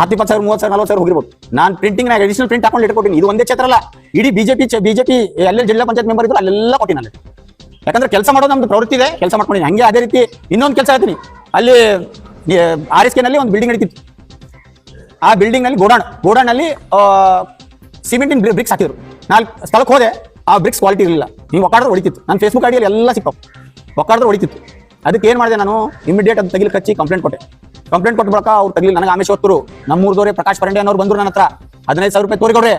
ಹತ್ತು ಇಪ್ಪತ್ತು ಸಾವಿರ, ಮೂವತ್ತು ಸಾವಿರ, ನಲ್ವತ್ತು ಸಾವಿರ ಹೋಗಿರ್ಬೋದು. ನಾನು ಪ್ರಿಂಟಿಂಗ್ ಅಡಿಷನಲ್ ಪ್ರಿಂಟ್ ಹಾಕೊಂಡು ಇಟ್ಕೊಟ್ಟಿನಿ ಇದು ಒಂದೇ ಕ್ಷೇತ್ರ ಅಲ್ಲ. ಇಡೀ ಬಿಜೆಪಿ ಬಿಜೆಪಿ ಎಲ್ಲ ಜಿಲ್ಲಾ ಪಂಚಾಯತ್ ಮೆಂಬರ್ ಇದ್ರು ಅಲ್ಲೆಲ್ಲ ಕೊಟ್ಟಿನಿ ಯಾಕಂದ್ರೆ ಕೆಲಸ ಮಾಡೋದು ನಮ್ದು ಪ್ರವೃತ್ತಿ ಇದೆ, ಕೆಲಸ ಮಾಡ್ಕೊಂಡಿನಿ ಹಂಗೆ ಅದೇ ರೀತಿ ಇನ್ನೊಂದು ಕೆಲಸ ಹೇಳ್ತೀನಿ. ಅಲ್ಲಿ ಆರ್ ಎಸ್ ಕೆನಲ್ಲಿ ಒಂದು ಬಿಲ್ಡಿಂಗ್ ನಡೀತಿತ್ತು. ಆ ಬಿಲ್ಡಿಂಗ್ನಲ್ಲಿ ಗೋಡಾಣ್ ಗೋಡಾಣ್ನಲ್ಲಿ ಸಿಮೆಂಟಿನ ಬ್ರಿಕ್ಸ್ ಹಾಕಿದ್ರು. ನಾಲ್ಕು, ಸ್ಥಳಕ್ಕೆ ಹೋದೆ, ಆ ಬ್ರಿಕ್ಸ್ ಕ್ವಾಲಿಟಿ ಇರಲಿಲ್ಲ. ನೀವು ಒಕ್ಕಾಡಿದ್ರೆ ಹೊಡಿತಿತ್ತು. ನನ್ನ ಫೇಸ್ಬುಕ್ ಐಡಿಯಲ್ಲಿ ಎಲ್ಲ ಸಿಕ್ಕವು. ಒಕ್ಕಾಡಿದ್ರೆ ಹೊಡಿತಿತ್ತು. ಅದಕ್ಕೆ ಏನು ಮಾಡಿದೆ ನಾನು ಇಮಿಡಿಯೇಟ್ ಅದು ತೆಗಿಲಿಕ್ಕೆ ಹಚ್ಚಿ ಕಂಪ್ಲೇಂಟ್ ಕೊಟ್ಟೆ. ಕಂಪ್ಲೇಂಟ್ ಕೊಟ್ಟ ಬಳಿಕ ಅವ್ರು ತಗಿಲಿ ನನಗೆ ಆಮೇಶ್ ನಮ್ಮ ನಮ್ಮೂರ್ದವ್ರೆ ಪ್ರಕಾಶ್ ಪರಂಡೆ ಅನ್ನೋರು ಬಂದ್ರು ನನ್ನ ಹತ್ರ ಹದಿನೈದು ಸಾವಿರ ರೂಪಾಯಿ ತೋರಿಕೊಡ್ರೆ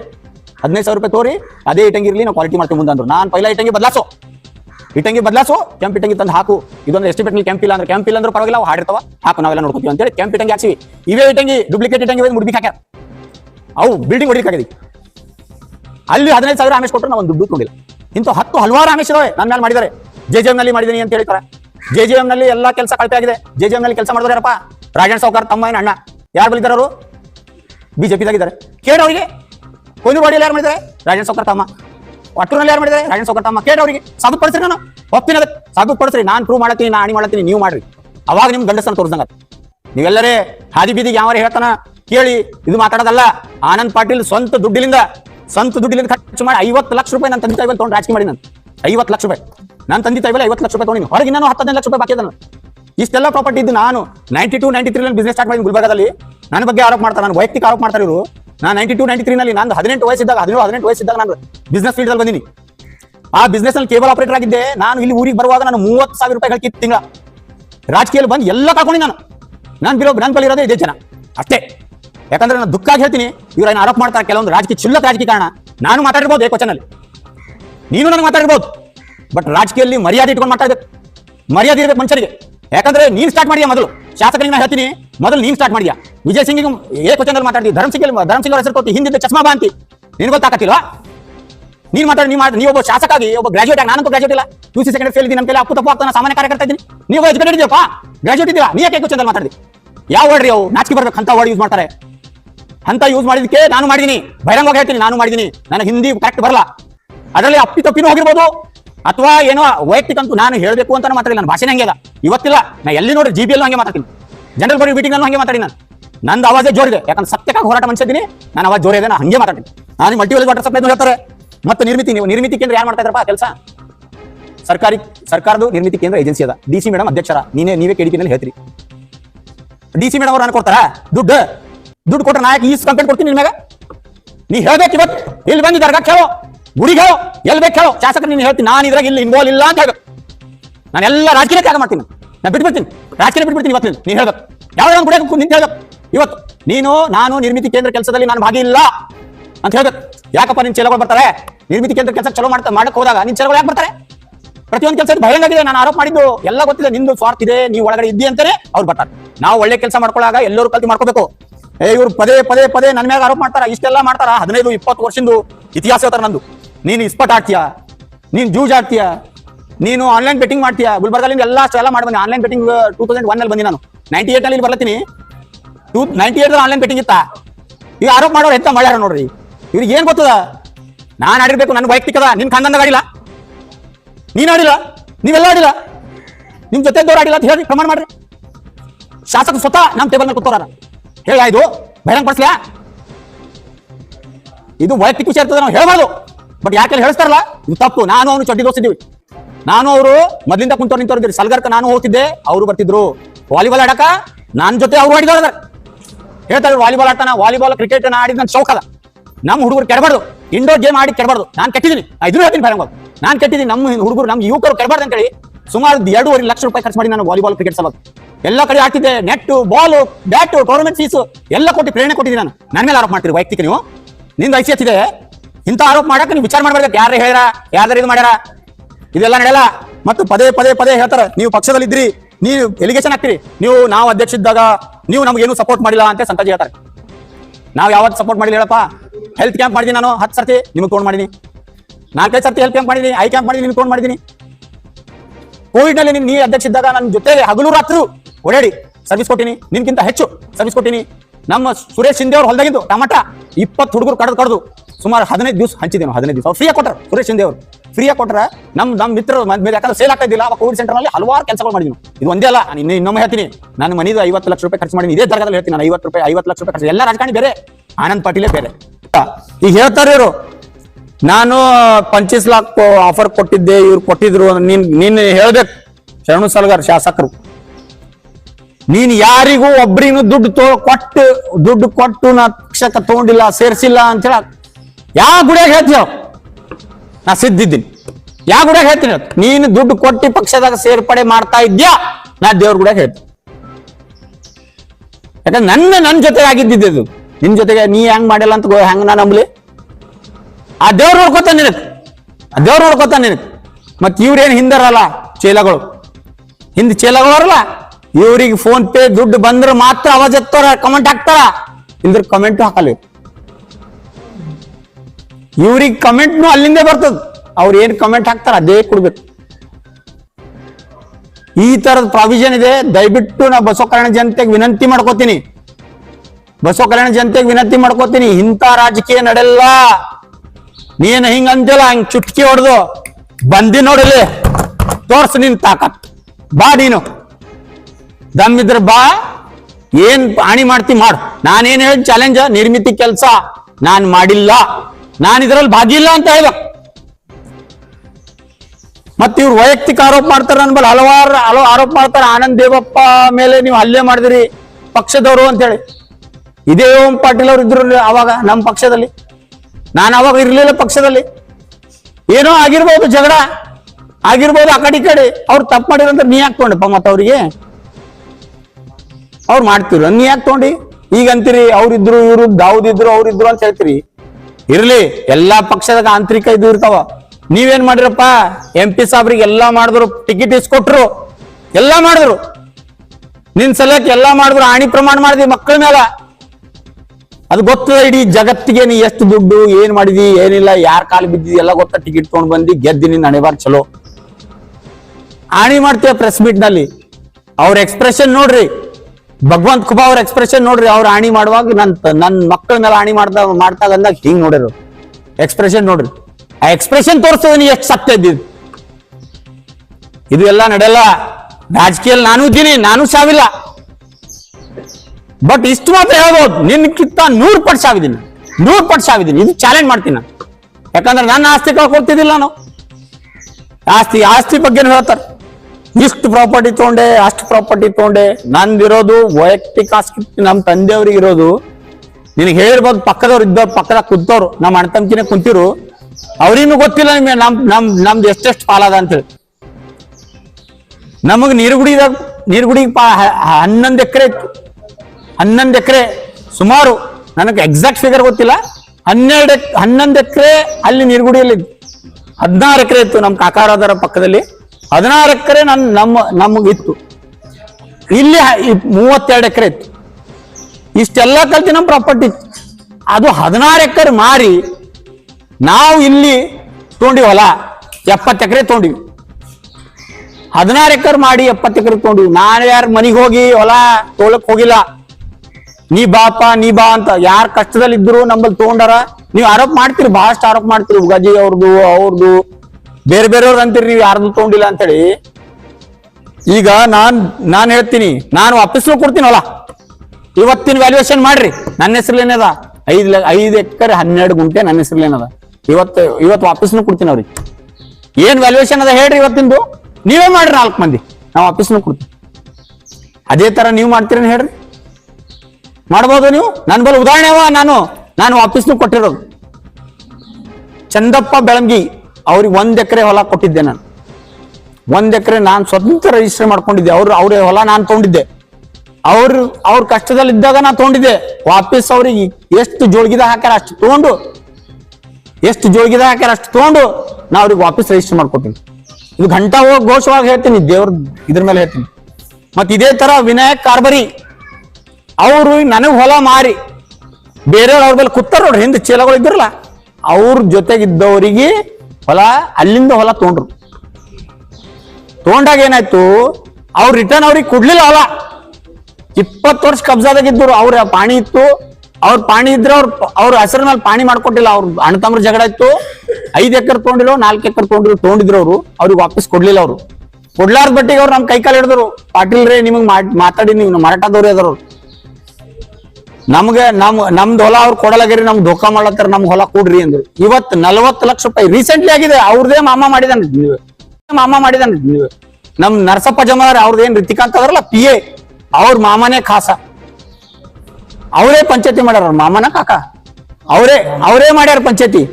ಹದಿನೈದು ಸಾವಿರ ರೂಪಾಯಿ ತೋರಿ, ಅದೇ ಇಟಂಗಿರಲಿ ನಾವು ಕ್ವಾಲಿಟಿ ಮಾಡ್ಕೊಂಡು ಮುಂದೆ ಅಂದ್ರು. ನಾನು ಪೈಲ ಇಟ್ಟಂಗಿ ಬದಲಾಸು ಇಟ್ಟಂಗಿ ಬದಲಾಸು, ಕೆಂಪ್ ಇಟ್ಟಂಗಿ ತಂದು ಹಾಕು. ಇದೊಂದು ಎಸ್ಟಿಮೇಟ್ನಲ್ಲಿ ಕೆಂಪಿಲ್ಲ ಅಂದ್ರೆ ಕೆಂಪಿಲ್ಲ ಅಂದ್ರೆ ಪರವಾಗಿಲ್ಲ, ಅವು ಹಾಡಿರ್ತಾವ. ಹಾಕು, ನಾವೆಲ್ಲ ನೋಡ್ಕೊತೀವಿ ಅಂತೇಳಿ ಕೆಂಪ್ ಇಟ್ಟಂಗಿ ಹಾಕ್ಸಿವಿ. ಇವೇ ಇಟ್ಟಂಗಿ ಡೂಪ್ಲಿಕೇಟ್ ಇಟ್ಟಂಗಿ ಮುಡ್ಬಿಕ್ ಹಾಕ್ಯಾರ. ಅವು ಬಿಲ್ಡಿಂಗ್ ಹೊಡಿಲಿಕ್ಕಾಗಿದೆ ಅಲ್ಲಿ ಹದಿನೈದು ಸಾವಿರ ಆಮೇಶ್ ಕೊಟ್ಟರು ನಾವು ಒಂದು ದುಡ್ಡು ಕೊಂಡಿಲ್ಲ ಇಂತ ಹತ್ತು ಹಲವಾರು ಆಮೇಶ್ ಇದಾವೆ ನನ್ನ ಮೇಲೆ ಮಾಡಿದ್ದಾರೆ. ಜೆ ಜೆ ನಲ್ಲಿ ಮಾಡಿದ್ದೀನಿ ಅಂತ ಹೇಳ್ತಾರೆ ಜೆ ಜೆ ನಲ್ಲಿ ಎಲ್ಲ ಕೆಲಸ ಕಳಪೆ ಆಗಿದೆ. ಜೆ ನಲ್ಲಿ ಕೆಲಸ ಮಾಡಿದ್ರೆ ಯಾರಪ್ಪ? ರಾಜಣ್ಣ ಸಾವ್ಕಾರ್, ತಮ್ಮ ಅಣ್ಣ? ಯಾರು ಬಲಿದ್ದಾರೆ ಅವರು? ಬಿಜೆಪಿದಾಗಿದ್ದಾರೆ ಕೇಳಿ ಅವರಿಗೆ? ಕೊಯ್ಲು ಬಾಡಿಯಲ್ಲಿ ಯಾರು ಮಾಡಿದ್ದಾರೆ? ರಾಜಣ್ಣ ಸೌಕರ್ ತಮ್ಮ. ಒಟ್ಟೂರಲ್ಲಿ ಯಾರು ಮಾಡಿದ್ರೆ ರಾಜಣ್ಣ ಸಾವ್ಕಾರ್ ತಮ್ಮ ಕೇಳಿ ಅವರಿಗೆ ಸಾಬೀತುಪಡಿಸ್ರಿ ನಾನು. ಒಪ್ತೀನಿ ಅದಕ್ಕೆ. ಪಡಿಸ್ರಿ ನಾನು ಪ್ರೂವ್ ಮಾಡತ್ತೀನಿ ನಾನು ಮಾಡತ್ತೀನಿ ನೀವು ಮಾಡ್ರಿ. ಅವಾಗ ನಿಮ್ ಗಂಡಸನ ತೋರಿಸ್ದಂಗ ನೀವೆಲ್ಲರೇ ಹಾದಿ ಬೀದಿಗೆ ಯಾವ ಹೇಳ್ತಾನ, ಕೇಳಿ. ಇದು ಮಾತಾಡೋದಲ್ಲ. ಆನಂದ್ ಪಾಟೀಲ್ ಸ್ವಂತ ದುಡ್ಡಿಲಿಂದ ಸ್ವಂತ ದುಡ್ಡಿಲಿಂದ ಖರ್ಚು ಮಾಡಿ ಐವತ್ತು ಲಕ್ಷ ರೂಪಾಯಿ ನನ್ನ ತಂದೆ ತಾಯಿ ತೊಗೊಂಡು ರಾಜಕೀಯ ಮಾಡಿ ನಾನು. ಐವತ್ತು ಲಕ್ಷ ರೂಪಾಯಿ. ನನ್ನ ತಂದೆ ತಾಯಿ ಐವತ್ತು ಲಕ್ಷ ರೂಪಾಯಿ ತೊಗೊಂಡಿನಿ ಹೊರಗೆ ನಾನು ಹತ್ತೈದು ಲಕ್ಷ ರೂಪಾಯಿ ಬಾಕಿ ಅದನ್ನು ಇಷ್ಟೆಲ್ಲ ಪ್ರಾಪರ್ಟಿ ಇದ್ದು ನಾನು ninety two ninety three business start ಮಾಡಿ ಗುಲ್ಬರ್ಗದಲ್ಲಿ. ನನ್ನ ಬಗ್ಗೆ ಆರೋಪ ಮಾಡ್ತಾರೆ, ನಾನು ವೈಯಕ್ತಿಕ ಆರೋಪ ಮಾಡ್ತಾರೆ ಇವರು. ನಾನು ನೈಂಟಿ ಟು ನೈಂಟಿ ತ್ರೀನಲ್ಲಿ ನಾನು ಹದಿನೆಂಟು ವಯಸ್ಸಿದ್ದಾಗ, ಹದಿನೇಳು, ಹದಿನೆಂಟು ವಯಸ್ಸಿದ್ದಾಗ ನಾನು ಬಿಸ್ನೆಸ್ ಫೀಲ್ಡಲ್ಲಿ ಬಂದಿನಿ. ಆ ಬಿಸ್ನೆಸ್ನಲ್ಲಿ ಕೇಬಲ್ ಆಪರೇಟರ್ ಆಗಿದ್ದೆ. ನಾನು ಇಲ್ಲಿ ಊರಿಗೆ ಬರುವಾಗ ನಾನು ಮೂವತ್ತು ಸಾವಿರ ರೂಪಾಯಿ ಗಳಿಕಿತ್ತು ತಿಂಗಳ. ರಾಜಕೀಯಲ್ಲಿ ಬಂದು ಎಲ್ಲ ಕಾಕೊಂಡಿ ನಾನು. ನಾನು ಬಿರೋ ನನ್ನ ಇರೋದೇ ಇದೇ ಜನ. ಅಷ್ಟೇ. ಯಾಕಂದ್ರೆ ನಾನು ದುಃಖ ಆಗಿ ಹೇಳ್ತೀನಿ, ಇವ್ರು ಏನು ಆರೋಪ ಮಾಡ್ತಾರೆ, ಕೆಲವೊಂದು ರಾಜಕೀಯ ಚಿಲ್ಲಕ ರಾಜಕೀಯ ಕಾರಣ. ನಾನು ಮಾತಾಡಿರ್ಬೋದು ಏಕವಚನಲ್ಲಿ ನೀನು ನನಗೆ ಮಾತಾಡಿರ್ಬೋದು. ಬಟ್ ರಾಜಕೀಯದಲ್ಲಿ ಮರ್ಯಾದೆ ಇಟ್ಕೊಂಡು ಮಾತಾಡಬೇಕು ಮರ್ಯಾದೆ ಇರಬೇಕು ಮನುಷ್ಯರಿಗೆ. ಯಾಕಂದ್ರೆ ನೀನ್ ಸ್ಟಾರ್ಟ್ ಮಾಡಿಯಾ ಮೊದಲು? ಶಾಸಕರಿಗೆ ನಾನು ಹೇಳ್ತೀನಿ. ಮೊದಲು ನೀನ್ ಸ್ಟಾರ್ಟ್ ಮಾಡಿಯಾ ವಿಜಯ್ ಸಿಂಗ್ ಏಕವಚನದಲ್ಲಿ ಮಾತಾಡ್ತೀವಿ ಧರ್ಮ ಸಿಂಗ್ ಧರ್ಮ ಸಿಂಗ್ ಹೆಸರು ಕೊಟ್ಟು ಹಿಂದಿದ್ದ ಚಸ್ಮಾ ಬಾಂತಿ ನಿನ್ ಗೊತ್ತಾಗತ್ತಿಲ್ವಾ? ನೀನ್ ಮಾತಾಡಿ ನೀವು ನೀವು ಒಬ್ಬ ಶಾಸಕಾಗಿ ಒಬ್ಬ ಗ್ರಾಜುಯೇಟ್ ಆಗಿ, ನಾನಂತೂ ಗ್ರಾಜುಯೇಟ್ ಇಲ್ಲ. ಯು ಸಿ ಸೆಕೆಂಡ್ ಫೇಲ್ ನಮ್ಮ ಕೈಲಿ ಅಪ್ಪು ತಪ್ಪು ಆಗ್ತಾನೆ, ಸಾಮಾನ್ಯ ಕಾರ್ಯಕರ್ತ ಇದ್ದೀನಿ ನೀವು ಎಜುಕೇಟೆಡ್ ಇದೆಯಪ್ಪ ಗ್ರಾಜುಯೇಟ್ ಇದ್ದೀರಾ ನೀ ಯಾಕೆ ಕ್ವಶನ್ ಮಾತಾಡಿದಿ? ಯಾವ ವರ್ಡ್ರಿ ಅವು? ನಾಚಿಕೆ ಬರ್ಬೇಕು ಅಂತ ವರ್ಡ್ ಯೂಸ್ ಮಾಡ್ತಾರೆ. ಅಂತ ಯೂಸ್ ಮಾಡಿದಕ್ಕೆ ನಾನು ಮಾಡಿದೀನಿ. ಬಹಿರಂಗವಾಗಿ ಹೇಳ್ತೀನಿ, ನಾನು ಮಾಡಿದೀನಿ. ನನಗೆ ಹಿಂದಿ ಕರೆಕ್ಟ್ ಬರಲ್ಲ. ಅದರಲ್ಲಿ ಅಪ್ಪಿ ತಪ್ಪಿನೂ ಹೋಗಿರ್ಬೋದು. ಅಥವಾ ಏನೋ ವೈಯಕ್ತಿಕ ಅಂತೂ ನಾನು ಹೇಳಬೇಕು ಅಂತ ಮಾತಾಡಿಲ್ಲ ನನ್ನ ಭಾಷೆನೇ ಹಂಗೆ ಇವತ್ತಿಲ್ಲ, ನಾ ಎಲ್ಲಿ ನೋಡಿ ಜಿ ಬಿ ಹಂಗೆ ಮಾತಾಡ್ತೀನಿ. ಜನರಲ್ ಬಾಡಿ ಮೀಟಿಂಗ್ ಹಂಗೆ ಮಾತಾಡಿ ನಾನು. ನಂದು ಆವಾಜೇ ಜೋರಿದೆ, ಯಾಕಂದ್ರೆ ಸತ್ಯಕ್ಕಾಗಿ ಹೋರಾಟ ಮನ್ಸಿದ್ದೀನಿ ನಾನು ಆವಾಜ್ ಜೋರಿದೆ ನಾನು ಹಂಗೆ ಮಾತಾಡ್ತೀನಿ. ನಾನು ಮಲ್ಟಿವಲ್ ವಾಟರ್ ಸಪ್ಲೈ ಹೇಳ್ತಾರೆ. ಮತ್ತೆ ನಿರ್ಮಿತಿ ನೀವು, ನಿರ್ಮಿತಿ ಕೇಂದ್ರ ಯಾರು ಮಾಡ್ತಾ ಇದ್ರಪ್ಪ? ಕೆಲಸ? ಸರ್ಕಾರಿ ಸರ್ಕಾರದ ನಿರ್ಮಿತಿ ಕೇಂದ್ರ ಏಜೆನ್ಸಿ ಅದ. ಡಿ ಸಿ ಮೇಡಮ್ ಅಧ್ಯಕ್ಷರ. ನೀನೇ, ನೀವೇ ಕೆಡಿಪಿನಲ್ಲಿ ಹೇಳ್ತೀರಿ. ಡಿ ಸಿ ಮೇಡಮ್ ಅವ್ರು ಅನ್ಕೊಡ್ತಾರ ಕೊಡ್ತಾರ? ದುಡ್ಡು? ದುಡ್ಡು ಕೊಟ್ಟರೆ ನಾಯಕ ಈಸ್ ಕಂಪ್ಲೇಂಟ್ ಕೊಡ್ತೀನಿ ನಿಮಗೆ ನೀ ಹೇಳ್ಬೇಕು ಇವತ್ತು ಇಲ್ಲಿ ಬಂದು ದರ್ಗಾ ಕೇಳೋ ಗುಡಿಗೆ ಹೇಳು ಎಲ್ಲಿ ಬೇಕು ಹೇಳು ಶಾಸಕ ನೀನು ಹೇಳ್ತೀನಿ, ನಾನು ಇದ್ರಾಗ ಇಲ್ಲಿ ಇನ್ವಾಲ್ವ್ ಇಲ್ಲ ಅಂತ ಹೇಳ್ಬೇಕು. ನಾನು ಎಲ್ಲ ರಾಜಕೀಯ ತ್ಯಾಗ ಮಾಡ್ತೀನಿ. ನಾನು ಬಿಟ್ಬಿಡ್ತೀನಿ. ರಾಜಕೀಯ ಬಿಟ್ಬಿಡ್ತೀನಿ ಇವತ್ತು ನೀನು. ಹೇಳ್ಬೇಕು. ಯಾವ ಒಂದು ಗುಡಿಯಾಗ ನಿಂತು ಹೇಳ್ಬೇಕು. ಇವತ್ತು ನೀನು, ನಾನು ನಿರ್ಮಿತಿ ಕೇಂದ್ರ ಕೆಲಸದಲ್ಲಿ ನಾನು ಭಾಗಿ ಇಲ್ಲ ಅಂತ ಹೇಳ್ಬೇಕು. ಯಾಕಪ್ಪ ನಿನ್ ಚಲಗಳು ಬರ್ತಾರೆ? ನಿರ್ಮಿತಿ ಕೇಂದ್ರ ಕೆಲಸ ಚಲೋ ಮಾಡ್ತಾ ಮಾಡಕ್ಕೆ ಹೋದಾಗ ನಿನ್ ಚಲಗಳು ಯಾಕೆ ಬರ್ತಾರೆ? ಪ್ರತಿಯೊಂದು ಕೆಲಸ ಬಹಿರಂಗ ಆಗಿದೆ ನಾನು ಆರೋಪ ಮಾಡಿದ್ದು. ಎಲ್ಲ ಗೊತ್ತಿದೆ, ನಿಂದು ಸ್ವಾರ್ಥ ಇದೆ, ನೀವು ಒಳಗಡೆ ಇದ್ದಿ ಅಂತಾರೆ ಅವ್ರು ಬರ್ತಾರೆ. ನಾವು ಒಳ್ಳೆ ಕೆಲಸ ಮಾಡ್ಕೊಳ್ಳಾಗ ಎಲ್ಲರೂ ಕಲ್ತಿ ಮಾಡ್ಕೋಬೇಕು. ಏ, ಇವರು ಪದೇ ಪದೇ ಪದೇ ನನ್ನ ಮ್ಯಾಗ ಆರೋಪ ಮಾಡ್ತಾರ, ಇಷ್ಟೆಲ್ಲ ಮಾಡ್ತಾರ. ಹದಿನೈದು, ಇಪ್ಪತ್ತು ವರ್ಷದಿಂದ ಇತಿಹಾಸ ಹೇಳ್ತಾರೆ ನಂದು. ನೀನು ಇಸ್ಪಟ್ ಆಡ್ತೀಯ ನೀನು ಜೂಜ್ ಆಡ್ತೀಯ ನೀನು ಆನ್ಲೈನ್ ಬೆಟ್ಟಿಂಗ್ ಮಾಡ್ತೀಯಾ? ಗುಲ್ಬರ್ಗಲ್ಲಿ ಎಲ್ಲ ಎಲ್ಲ ಮಾಡಿ online betting two thousand one ಅಲ್ಲಿ ಬಂದಿ ನಾನು. ನೈಂಟಿ ಏಟ್ ಅಲ್ಲಿ ಬರ್ಲತ್ತೀನಿ. Two ninety eight online betting ಇತ್ತ? ಈಗ ಆರೋಪ ಮಾಡೋರು ಎಂತ ಮಾಡ್ಯಾರ ನೋಡ್ರಿ? ಇವ್ರಿಗೆ ಏನ್ ಗೊತ್ತದ? ನಾನು ಆಡಿರ್ಬೇಕು ನನ್ನ ವೈಯಕ್ತಿಕದ. ನಿನ್ ಖಾನದಾಗ ಆಡಿಲ್ಲ. ನೀನ್ ಆಡಿಲ್ಲ. ನೀವೆಲ್ಲ ಆಡಿಲ್ಲ. ನಿಮ್ ಜೊತೆ ಆಡಿಲ್ಲ ಅಂತ ಹೇಳಿ ಪ್ರಮಾಣ ಮಾಡ್ರಿ. ಶಾಸಕ ಸ್ವತಃ ನಮ್ಮ ಟೇಬಲ್ ಮೇಲೆ ಹೇಳಿ, ಆಯ್ತು. ಬಹಿರಂಗ ಪಡಿಸ್ಲಾ ಇದು ವೈಯಕ್ತಿಕ ವಿಚಾರ ಇರ್ತದೆ, ನಾವು ಹೇಳ್ಬಾರ್ದು. ಬಟ್ ಯಾಕೆ ಹೇಳಿಸ್ತಾರಲ್ಲ? ಇದು ತಪ್ಪು. ನಾನು ಅವನು ಚಡ್ಡಿ ದೋಸಿದ್ದೀವಿ ನಾನು ಅವರು ಮೊದ್ಲಿಂದ ಕುಂತವ್ರು ನಿಂತವ್ರಿದ್ದೀರಿ ಸಲ್ಗರ್ಕ ನಾನು ಹೋಗ್ತಿದ್ದೆ, ಅವರು ಬರ್ತಿದ್ರು. ವಾಲಿಬಾಲ್ ಆಡಕ ನನ್ನ ಜೊತೆ ಅವ್ರು ಆಡಿದವ್ರ ಹೇಳ್ತಾರೆ ವಾಲಿಬಾಲ್ ಆಡ್ತಾನ, ವಾಲಿಬಾಲ್ ಕ್ರಿಕೆಟ್ ಆಡಿದ ನನ್ನ ಶೌಕ್ ಅದ ನಮ್ಮ ಹುಡುಗರು ಕೆಡಬಾರ್ದು. ಇಂಡೋರ್ ಗೇಮ್ ಆಡಿ ಕೆಡಬಾರ್ದು. ನಾನು ಕೆಟ್ಟಿದ್ದೀನಿ. ಇದ್ರು ಹೇಳ್ತೀನಿ ಫೈರಂಗ್ ನಾನು ಕೆಟ್ಟಿದ್ದೀನಿ. ನಮ್ಮ ಹುಡುಗರು ನಮ್ಮ ಯುವಕರು ಕೆಡಬಾರ್ದು ಅಂತ ಹೇಳಿ ಸುಮಾರು ಎರಡೂವರೆ ಲಕ್ಷ ರೂಪಾಯಿ ಖರ್ಚು ಮಾಡಿ ನಾನು ವಾಲಿಬಾಲ್ ಕ್ರಿಕೆಟ್ ಸಲ ಎಲ್ಲ ಕಡೆ ಆಡ್ತಿದ್ದೆ. Net ball bat tournament fees ಎಲ್ಲ ಕೊಟ್ಟು ಪ್ರೇರಣೆ ಕೊಟ್ಟಿದ್ದೀನಿ ನಾನು. ನನ್ನ ಮೇಲೆ ಆರೋಪ ಮಾಡ್ತೀರಿ ವೈಯಕ್ತಿಕ ನೀವು? ನಿಂದ ಐಸಿ ಇದೆ. ಇಂಥ ಆರೋಪ ಮಾಡಕ್ ನೀವು ವಿಚಾರ ಮಾಡ್ಬಾರ್ದು. ಯಾರು ಹೇಳ್ಯಾರ? ಯಾರು ಇದು ಮಾಡ್ಯಾರ? ಇದೆಲ್ಲ ನಡೆಯಲ್ಲ. ಮತ್ತು ಪದೇ ಪದೇ ಪದೇ ಹೇಳ್ತಾರ, ನೀವು ಪಕ್ಷದಲ್ಲಿದ್ರಿ ನೀವು ಎಲಿಗೇಷನ್ ಹಾಕ್ತೀರಿ ನೀವು ನಾವು ಅಧ್ಯಕ್ಷ ಇದ್ದಾಗ ನೀವು ನಮ್ಗೇನು ಸಪೋರ್ಟ್ ಮಾಡಿಲ್ಲ ಅಂತ ಸಂತಾಜಿ ಹೇಳ್ತಾರೆ. ನಾವು ಯಾವತ್ತು ಸಪೋರ್ಟ್ ಮಾಡಿಲ್ಲ ಹೇಳಪ್ಪ. ಹೆಲ್ತ್ ಕ್ಯಾಂಪ್ ಮಾಡಿದೀನಿ ನಾನು ಹತ್ತು ಸರ್ತಿ, ನಿಮಗೆ ಫೋನ್ ಮಾಡಿದೀನಿ. ನಾಲ್ಕೈದು ಸರ್ತಿ ಹೆಲ್ತ್ ಕ್ಯಾಂಪ್ ಮಾಡಿದೀನಿ ಐ ಕ್ಯಾಂಪ್ ಮಾಡಿದ್ದೀನಿ ನಿಮ್ಗೆ ಫೋನ್ ಮಾಡಿದೀನಿ. ಕೋವಿಡ್ನಲ್ಲಿ ನೀ ಅಧ್ಯಕ್ಷ ಇದ್ದಾಗ ನನ್ನ ಜೊತೆ ಹಗಲು ರಾತ್ರಿ ಓಡಾಡಿ ಸರ್ವಿಸ್ ಕೊಟ್ಟಿನಿ. ನಿಮ್ಗಿಂತ ಹೆಚ್ಚು ಸರ್ವಿಸ್ ಕೊಟ್ಟಿನಿ. ನಮ್ಮ ಸುರೇಶ್ ಶಿಂದೆ ಅವ್ರು ಹೊಲ್ದಾಗಿದ್ದು ಟಮಾಟ ಇಪ್ಪತ್ತು ಹುಡುಗರು ಕಡ್ದು ಕಡ್ದು ಸುಮಾರು ಹದಿನೈದು ದಿವಸ ಹಂಚಿದ್ದೇವೆ ಹದಿನೈದು ದಿವಸ. ಫ್ರೀಯಾಗಿ ಕೊಟ್ಟರು ಸುರೇಶ್ ಶಿಂದೆ ಅವರು. ಫ್ರೀಯಾಗಿ ಕೊಟ್ಟರೆ ನಮ್ಮ ನಮ್ಮ ಮಿತ್ರರು ಯಾಕಂದ್ರೆ ಸೇಲ್ ಆಗ್ತಾ ಇದ್ದಿಲ್ಲ, ಅವಾಗ ಕೋವಿಡ್ ಸೆಂಟರ್ನಲ್ಲಿ ಹಲವಾರು ಕೆಲಸಗಳು ಮಾಡಿದ್ವಿ ಇದು ಒಂದೇ ಅಲ್ಲ, ನಾನು ಇನ್ನು ಇನ್ನೊಮ್ಮೆ ಹೇಳ್ತೀನಿ. ನಾನು ಮನಿದು ಐವತ್ತು ಲಕ್ಷ ರೂಪಾಯಿ ಖರ್ಚು ಮಾಡಿದ್ದೀನಿ ಇದೇ ದರ್ಗದಲ್ಲಿ ಹೇಳ್ತೀನಿ ನಾನು, ಐವತ್ತು ರೂಪಾಯಿ, ಐವತ್ತು ಲಕ್ಷ ರೂಪಾಯಿ ಖರ್ಚು. ಎಲ್ಲ ರಾಜಕಾರಣಿ ಬೇರೆ, ಆನಂದ್ ಪಾಟೀಲೇ ಬೇರೆ. ಈಗ ಹೇಳ್ತಾರೆ ಇವರು, ನಾನು ಪಂಚೀಸ್ ಲಾಕ್ ಆಫರ್ ಕೊಟ್ಟಿದ್ದೆ, ಇವ್ರು ಕೊಟ್ಟಿದ್ರು, ನೀನ್ ನೀನ್ ಹೇಳ್ಬೇಕು. ಶರಣು ಸಲಗಾರ್, ಶಾಸಕರು. ನೀನ್ ಯಾರಿಗೂ ಒಬ್ರಿಗೂ ದುಡ್ಡು ತೋ, ಕೊಟ್ಟು, ದುಡ್ಡು ಕೊಟ್ಟು ನಾ ಪಕ್ಷಕ ತಗೊಂಡಿಲ್ಲ, ಸೇರ್ಸಿಲ್ಲ ಅಂತ ಹೇಳ. ಯಾವ ಗುಡಿಯಾಗ ಹೇಳ್ತೀಯ? ನಾ ಸಿದ್ದಿದ್ದೀನಿ. ಯಾವ ಗುಡಿಯಾಗ ಹೇಳ್ತೀನಿ? ಹೇಳು. ನೀನು ದುಡ್ಡು ಕೊಟ್ಟು ಪಕ್ಷದಾಗ ಸೇರ್ಪಡೆ ಮಾಡ್ತಾ ಇದ್ಯಾ? ನಾ ದೇವ್ರ ಗುಡಿಯಾಗ ಹೇಳ್ತೀನಿ. ಯಾಕಂದ್ರೆ ನನ್ನ ನನ್ನ ಜೊತೆ ಆಗಿದ್ದಿದ್ದು ನಿನ್ ಜೊತೆಗೆ ನೀ ಹೆಂಗ್ ಮಾಡಿಲ್ಲ ಅಂತ ಹೆಂಗ ನಾ ನಂಬಲಿ? ಆ ದೇವ್ರು ನೋಡ್ಕೊತಾನ ನಿನಕ್ ಆ ದೇವ್ರು ನೋಡ್ಕೊತಾನ ನಿನಕ್ ಮತ್ ಇವ್ರೇನ್ ಹಿಂದರಲ್ಲ? ಚೇಲಗಳು. ಹಿಂದ್ ಚೀಲಗಳರಲ್ಲ ಇವ್ರಿಗೆ ಫೋನ್ ಪೇ ದುಡ್ಡು ಬಂದ್ರೆ ಮಾತ್ರ ಅವಾಜ್ ಎತ್ತೋರ ಕಮೆಂಟ್ ಹಾಕ್ತಾರ. ಇಲ್ದ್ರ ಕಮೆಂಟ್ ಹಾಕಲ್ಲ ಇವ್ರು. ಇವ್ರಿಗೆ ಕಮೆಂಟ್ನು ಅಲ್ಲಿಂದೇ ಬರ್ತದ. ಅವ್ರ ಏನ್ ಕಮೆಂಟ್ ಹಾಕ್ತಾರ ಅದೇ ಕೊಡ್ಬೇಕು. ಈ ತರದ ಪ್ರಾವಿಷನ್ ಇದೆ. ದಯವಿಟ್ಟು ನಾ ಬಸವ ಕಲ್ಯಾಣ ಜನತೆಗೆ ವಿನಂತಿ ಮಾಡ್ಕೋತೀನಿ. ಬಸವ ಕಲ್ಯಾಣ ಜನತೆಗೆ ವಿನಂತಿ ಮಾಡ್ಕೋತೀನಿ. ಇಂಥ ರಾಜಕೀಯ ನಡೆಲ್ಲ. ನೀನ್ ಹಿಂಗ ಅಂತಿಲ್ಲ ಹಂಗ್ ಚುಟ್ಕಿ ಹೊಡೆದು. ಬಂದಿ ನೋಡಲಿ ತೋರ್ಸ ನಿನ್ ತಾಕತ್. ಬಾ ನೀನು. ದಮ್ಮಿದ್ರ ಬಾ, ಏನ್ ಹಾನಿ ಮಾಡ್ತಿ ಮಾಡು. ನಾನೇನ್ ಹೇಳಿ ಚಾಲೆಂಜ್ ನಿರ್ಮಿತಿ ಕೆಲಸ. ನಾನ್ ಮಾಡಿಲ್ಲ. ನಾನು ಇದ್ರಲ್ಲಿ ಭಾಗಿಲ್ಲ ಅಂತ ಹೇಳ್ಬೇಕು ಮತ್ತೆ ಇವ್ರು ವೈಯಕ್ತಿಕ ಆರೋಪ ಮಾಡ್ತಾರ ಅನ್ಬಲ್ ಹಲವಾರು ಹಲವು ಆರೋಪ ಮಾಡ್ತಾರ. ಆನಂದ್ ದೇವಪ್ಪ ಮೇಲೆ ನೀವು ಹಲ್ಲೆ ಮಾಡಿದ್ರಿ, ಪಕ್ಷದವರು ಅಂತೇಳಿ ಇದೇ ಓಂ ಪಾಟೀಲ್ ಅವ್ರು ಇದ್ರು ಅವಾಗ ನಮ್ಮ ಪಕ್ಷದಲ್ಲಿ. ನಾನು ಅವಾಗ ಇರ್ಲಿಲ್ಲ ಪಕ್ಷದಲ್ಲಿ. ಏನೋ ಆಗಿರ್ಬೋದು ಜಗಳ, ಆಗಿರ್ಬೋದು ಆ ಕಡೆ ಈ ಕಡೆ. ಅವ್ರು ತಪ್ಪು ಮಾಡಿರಂತ ನೀ ಹಾಕೊಂಡಪ್ಪ ಮತ್ತೆ ಅವ್ರಿಗೆ? ಅವ್ರು ಮಾಡ್ತಿರು ನೀ ಯಾಕೆ ತೊಗೊಂಡಿ? ಈಗ ಅಂತೀರಿ ಅವ್ರಿದ್ರು, ಇವ್ರು ದಾವ್ದಿದ್ರು, ಅವ್ರಿದ್ರು ಅಂತ ಹೇಳ್ತೀರಿ. ಇರ್ಲಿ, ಎಲ್ಲಾ ಪಕ್ಷದಾಗ ಆಂತರಿಕ ಇದು ಇರ್ತಾವ. ನೀವೇನ್ ಮಾಡಿರಪ್ಪ? ಎಂ ಪಿ ಸಾಬ್ರಿಗೆ ಎಲ್ಲಾ ಮಾಡಿದ್ರು ಟಿಕೆಟ್ ಇಸ್ಕೊಟ್ರು. ಎಲ್ಲಾ ಮಾಡಿದ್ರು. ನಿನ್ ಸಲಕ್ಕೆ ಎಲ್ಲಾ ಮಾಡಿದ್ರು, ಆಣಿ ಪ್ರಮಾಣ ಮಾಡಿದ್ವಿ ಮಕ್ಕಳ ಮೇಲೆ ಅದು ಗೊತ್ತದ ಇಡೀ ಜಗತ್ತಿಗೆ ನೀ ಎಷ್ಟು ದುಡ್ಡು, ಏನ್ ಮಾಡಿದಿ, ಏನಿಲ್ಲ, ಯಾರ್ ಕಾಲು ಬಿದ್ದಿದಿ, ಎಲ್ಲ ಗೊತ್ತ. ಟಿಕೆಟ್ ತಗೊಂಡ್ ಬಂದಿ, ಗೆದ್ದಿ ನಿನ್ ಹಣೆಬಾರ್ ಚಲೋ. ಆಣಿ ಮಾಡ್ತೇವೆ ಪ್ರೆಸ್ ಮೀಟ್ನಲ್ಲಿ. ಅವ್ರ ಎಕ್ಸ್ಪ್ರೆಷನ್ ನೋಡ್ರಿ. ಭಗವಂತ್ ಕುಬಾ ಅವ್ರ ಎಕ್ಸ್ಪ್ರೆಷನ್ ನೋಡ್ರಿ, ಅವ್ರ ಆಣಿ ಮಾಡುವಾಗ ನನ್ ನನ್ ಮಕ್ಕಳ ಮೇಲೆ ಆಣಿ ಮಾಡ್ದ ಮಾಡ್ತಾಗ ಅಂದಾಗ ಹಿಂಗ್ ನೋಡಿರು ಎಕ್ಸ್ಪ್ರೆಷನ್ ನೋಡ್ರಿ. ಆ ಎಕ್ಸ್ಪ್ರೆಷನ್ ತೋರಿಸ್ತದ ನೀ ಎಷ್ಟು ಸತ್ಯ ಇದ್ದಿದ್ದು ಇದು. ಎಲ್ಲ ನಡೆಯಲ್ಲ. ರಾಜಕೀಯ ನಾನು ಇದ್ದೀನಿ, ನಾನು ಸಾವಿಲ್ಲ. ಬಟ್ ಇಷ್ಟು ಮಾತ್ರ ಹೇಳ್ಬೋದು. ನಿನ್ಕಿಂತ ನೂರು ಪಟ್ಟು ಸಾವಿದ್ದೀನಿ. ನೂರು ಪಟ್ಟು ಸಾವಿದ್ದೀನಿ. ಇದು ಚಾಲೆಂಜ್ ಮಾಡ್ತೀನಿ ನಾನು. ಯಾಕಂದ್ರೆ ನನ್ನ ಆಸ್ತಿ ಕಳ್ಕೊಳ್ತಿದ್ದಿಲ್ಲ ನಾನು ಆಸ್ತಿ ಆಸ್ತಿ ಬಗ್ಗೆ ಹೇಳ್ತಾರೆ. ಇಷ್ಟು ಪ್ರಾಪರ್ಟಿ ತೊಗೊಂಡೆ, ಅಷ್ಟು ಪ್ರಾಪರ್ಟಿ ತೊಗೊಂಡೆ. ನಂದಿರೋದು ವೈಯಕ್ತಿಕ ಆಸ್ತಿ ನಮ್ಮ ತಂದೆಯವ್ರಿಗೆ ಇರೋದು. ನಿನಗೆ ಹೇಳಿರ್ಬೋದು ಪಕ್ಕದವ್ರು ಇದ್ದವ್ರು ಪಕ್ಕದ ಕುಂತವ್ರು ನಮ್ಮ ಅಣ್ಣ ತಮ್ಕಿನೇ ಕುಂತಿರು. ಅವ್ರಿಗೂ ಗೊತ್ತಿಲ್ಲ ನಿಮಗೆ, ನಮ್ ನಮ್, ನಮ್ದು ಎಷ್ಟೆಷ್ಟು ಪಾಲದ ಅಂತೇಳಿ ನಮಗ್ ನೀರುಗುಡಿದಾಗ, ನೀರುಗುಡಿಗೆ ಪಾ ಹನ್ನೊಂದು ಎಕರೆ ಇತ್ತು. ಹನ್ನೊಂದು ಎಕರೆ, ಸುಮಾರು. ನನಗೆ ಎಕ್ಸಾಕ್ಟ್ ಫಿಗರ್ ಗೊತ್ತಿಲ್ಲ. ಹನ್ನೆರಡು ಹನ್ನೊಂದು ಎಕರೆ ಅಲ್ಲಿ ನೀರುಗುಡಿಯಲ್ಲಿ ಹದಿನಾರು ಎಕರೆ ಇತ್ತು ನಮ್ಮ ಕಾಕಾರದರ ಪಕ್ಕದಲ್ಲಿ. ಹದಿನಾರು ಎಕರೆ ನನ್ನ ನಮ್ಮ ನಮಗಿತ್ತು ಇಲ್ಲಿ ಮೂವತ್ತೆರಡು ಎಕರೆ ಇತ್ತು. ಇಷ್ಟೆಲ್ಲ ಕಲ್ತಿ ನಮ್ಮ ಪ್ರಾಪರ್ಟಿ ಅದು ಹದಿನಾರು ಎಕರೆ ಮಾರಿ ನಾವು ಇಲ್ಲಿ ತೊಗೊಂಡಿವಿ ಎಪ್ಪತ್ತು ಎಕರೆ ತೊಗೊಂಡಿವಿ ಹದಿನಾರು ಎಕರೆ ಮಾಡಿ ಎಪ್ಪತ್ತು ಎಕರೆ ತೊಗೊಂಡಿವಿ ನಾನು ಯಾರ ಮನೆಗೆ ಹೋಗಿ ಹೊಲ ತೊಗೊಳಕ್ ಹೋಗಿಲ್ಲ. ನೀ ಬಾಪ ನೀ ಬಾ ಅಂತ. ಯಾರು ಕಷ್ಟದಲ್ಲಿ ಇದ್ರು ನಮ್ಮಲ್ಲಿ ತೊಗೊಂಡಾರ ನೀವು ಆರೋಪ ಮಾಡ್ತೀರಿ ಬಹಳಷ್ಟು ಆರೋಪ ಮಾಡ್ತೀರಿ. ಗಜಿ ಅವ್ರದ್ದು ಅವ್ರದ್ದು ಬೇರೆ ಬೇರೆಯವ್ರು ಅಂತೀರಿ ನೀವು ಯಾರ್ದು ತಗೊಂಡಿಲ್ಲ ಅಂತೇಳಿ. ಈಗ ನಾನ್ ನಾನ್ ಹೇಳ್ತೀನಿ, ನಾನು ವಾಪಸ್ ಕೊಡ್ತೀನಲ್ಲ. ಇವತ್ತಿನ ವ್ಯಾಲ್ಯೂಯೇಷನ್ ಮಾಡ್ರಿ, ನನ್ನ ಹೆಸರ್ಲೇನದ ಐದ್ ಐದು ಎಕರೆ ಹನ್ನೆರಡು ಗುಂಟೆ ನನ್ನ ಹೆಸರ್ಲೇನದ ಇವತ್ತು ಇವತ್ತು ವಾಪಸ್ನು ಕೊಡ್ತೀನಿ ಅವ್ರಿ ಏನ್ ವ್ಯಾಲ್ಯೂಯೇಷನ್ ಅದ ಹೇಳ್ರಿ ಇವತ್ತಿಂದು? ನೀವೇ ಮಾಡ್ರಿ ನಾಲ್ಕು ಮಂದಿ. ನಾವು ವಾಪಸ್ನು ಕೊಡ್ತೀವಿ. ಅದೇ ತರ ನೀವು ಮಾಡ್ತೀರೇನು ಹೇಳ್ರಿ? ಮಾಡ್ಬೋದು ನೀವು? ನನ್ನ ಬಲ್ ಉದಾಹರಣೆ ನಾನು. ನಾನು ವಾಪಸ್ನು ಕೊಟ್ಟಿರೋದು. ಚಂದಪ್ಪ ಬೆಳಂಗಿ. ಅವ್ರಿಗೆ ಒಂದ್ ಎಕರೆ ಹೊಲ ಕೊಟ್ಟಿದ್ದೆ ನಾನು. ಒಂದ್ ಎಕರೆ ನಾನು ಸ್ವತಂತ್ರ ರಿಜಿಸ್ಟರ್ ಮಾಡ್ಕೊಂಡಿದ್ದೆ. ಅವ್ರು, ಅವ್ರ ಹೊಲ ನಾನು ತಗೊಂಡಿದ್ದೆ. ಅವ್ರು, ಅವ್ರ ಕಷ್ಟದಲ್ಲಿ ಇದ್ದಾಗ ನಾನು ತಗೊಂಡಿದ್ದೆ. ವಾಪಸ್ ಅವ್ರಿಗೆ ಎಷ್ಟು ಜೋಳ್ಗಿದ ಹಾಕ್ಯಾರ ಅಷ್ಟು ತಗೊಂಡು. ಎಷ್ಟು ಜೋಳ್ಗಿದ ಹಾಕ್ಯಾರ ಅಷ್ಟು ತಗೊಂಡು ನಾ ಅವ್ರಿಗೆ ವಾಪಸ್ ರಿಜಿಸ್ಟರ್ ಮಾಡ್ಕೊತೀನಿ. ಇದು ಘಂಟಾ ಹೋಗಿ ಘೋಷವಾಗಿ ಹೇಳ್ತೀನಿ. ದೇವ್ರ ಇದ್ರ ಮೇಲೆ ಹೇಳ್ತೀನಿ. ಮತ್ತೆ ಇದೇ ತರ ವಿನಾಯಕ್ ಕಾರ್ಬರಿ. ಅವರು ನನಗೆ ಹೊಲ ಮಾರಿ. ಬೇರೆಯವ್ರ ಅವ್ರ ಮೇಲೆ ಕೂತಾರ ನೋಡ್ರಿ, ಹಿಂದೆ ಚೀಲಗಳು ಇದ್ರಲ್ಲ. ಅವ್ರ ಜೊತೆಗಿದ್ದವರಿಗೆ ಹೊಲ, ಅಲ್ಲಿಂದ ಹೊಲ ತಗೊಂಡ್ರು. ತಗೊಂಡಾಗ ಏನಾಯ್ತು, ಅವ್ರು ರಿಟರ್ನ್ ಅವ್ರಿಗೆ ಕೊಡ್ಲಿಲ್ಲ ಹೊಲ. ಇಪ್ಪತ್ತು ವರ್ಷ ಕಬ್ಜಾದಾಗಿದ್ದರು ಅವ್ರ ಪಾಣಿ ಇತ್ತು. ಅವ್ರ ಪಾಣಿ ಇದ್ರೆ ಅವ್ರ ಅವ್ರ ಹೆಸರ ಮೇಲೆ ಪಾಣಿ ಮಾಡ್ಕೊಟ್ಟಿಲ್ಲ, ಅವ್ರ ಅಣ್ಣ ತಮ್ಮ ಜಗಳ ಇತ್ತು. ಐದು ಎಕರೆ ತೊಗೊಂಡಿಲ್ಲ, ನಾಲ್ಕು ಎಕರೆ ತೊಗೊಂಡಿರೋ ತೊಗೊಂಡಿದ್ರು ಅವರು. ಅವ್ರಿಗೆ ವಾಪಸ್ ಕೊಡ್ಲಿಲ್ಲ ಅವರು. ಕೊಡ್ಲಾರ್ದ ಬಟ್ಟಿಗೆ ಅವ್ರು ನಮ್ಮ ಕೈ ಕಾಲು ಹಿಡಿದ್ರು. ಪಾಟೀಲ್ ರೇ, ನಿಮಗ್ ಮಾತಾಡಿ, ನೀವು ಮರಾಠದವ್ರು ಅದರವ್ರು ನಮ್ಗೆ ನಮ್, ನಮ್ದು ಹೊಲ ಅವ್ರು ಕೊಡಲಾಗಿರಿ ನಮ್ಗೆ ಧೋಕಾ ಮಾಡ್ಲತ್ತಾರ ನಮ್ ಹೊಲ ಕೊಡ್ರಿ ಅಂದ್ರು. ಇವತ್ತು ನಲವತ್ತು ಲಕ್ಷ ರೂಪಾಯಿ ರೀಸೆಂಟ್ಲಿ ಆಗಿದೆ, ಅವ್ರದೇ ಮಾಮ ಮಾಡಿದಾನ ನೀವು. ಮಾಮ ಮಾಡಿದಾನ ನೀವು. ನಮ್ ನರಸಪ್ಪ ಜಮಾದಾರ್ ಅವ್ರದೇನ್ ರಿತಿಕಾಂತ್ ಅದಾರಲ್ಲ ಪಿ ಎ ಅವ್ರ ಮಾಮನೇ ಖಾಸ. ಅವರೇ ಪಂಚಾಯತಿ ಮಾಡ್ಯಾರ ಮಾಮನ ಕಾಕ. ಅವರೇ ಅವರೇ ಮಾಡ್ಯಾರ ಪಂಚಾಯತಿ.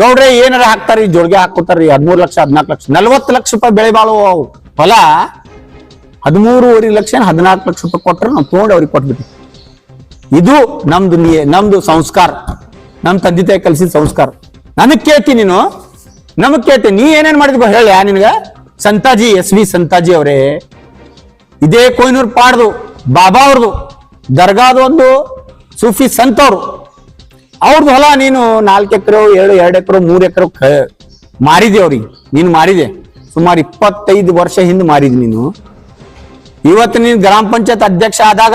ಗೌಡ್ರೆ, ಏನಾರ ಹಾಕ್ತಾರ ಈ ಜೋಳಿಗೆ ಹಾಕ್ಕೊತಾರ್ರಿ ಹದಿಮೂರು ಲಕ್ಷ ಹದಿನಾಲ್ಕು ಲಕ್ಷ, ನಲ್ವತ್ತು ಲಕ್ಷ ರೂಪಾಯಿ ಬೆಳೆ ಬಾಳುವ ಹೊಲ ಹದಿಮೂರುವರೆ ಲಕ್ಷ ಹದಿನಾಲ್ಕು ಲಕ್ಷ ರೂಪಾಯಿ ಕೊಟ್ಟರೆ ನಾವು ತೊಗೊಂಡು ಅವ್ರಿಗೆ ಕೊಟ್ಬಿಟ್ಟು ಇದು ನಮ್ದು ನಮ್ದು ಸಂಸ್ಕಾರ. ನಮ್ ತಂದೆ ತಾಯಿ ಕಲಿಸಿದ ಸಂಸ್ಕಾರ. ನನಗ್ ಕೇಳ್ತಿ ನೀನು? ನಮಗ್ ಕೇಳ್ತಿ. ನೀ ಏನೇನ್ ಮಾಡಿದ್ಕೋ ಹೇಳ ನಿನಗ? ಸಂತಾಜಿ, ಎಸ್ ವಿ ಸಂತಾಜಿ ಅವರೇ. ಇದೇ ಕೊಯ್ನೂರ್ ಪಾಡ್ದು, ಬಾಬಾ ಅವ್ರದು. ದರ್ಗಾದ ಒಂದು ಸೂಫಿ ಸಂತ ಅವರು. ಅವ್ರದ್ದು ಹೊಲ ನೀನು ನಾಲ್ಕು ಎಕರೆ, ಏಳು, ಎರಡು ಎಕರೆ, ಮೂರು ಎಕರೆ ಮಾರಿದೆ ಅವ್ರಿಗೆ. ನೀನು ಮಾರಿದೆ. ಸುಮಾರು ಇಪ್ಪತ್ತೈದು ವರ್ಷ ಹಿಂದೆ ಮಾರಿದ್ ನೀನು. ಇವತ್ತು ನೀನು ಗ್ರಾಮ ಪಂಚಾಯತ್ ಅಧ್ಯಕ್ಷ ಆದಾಗ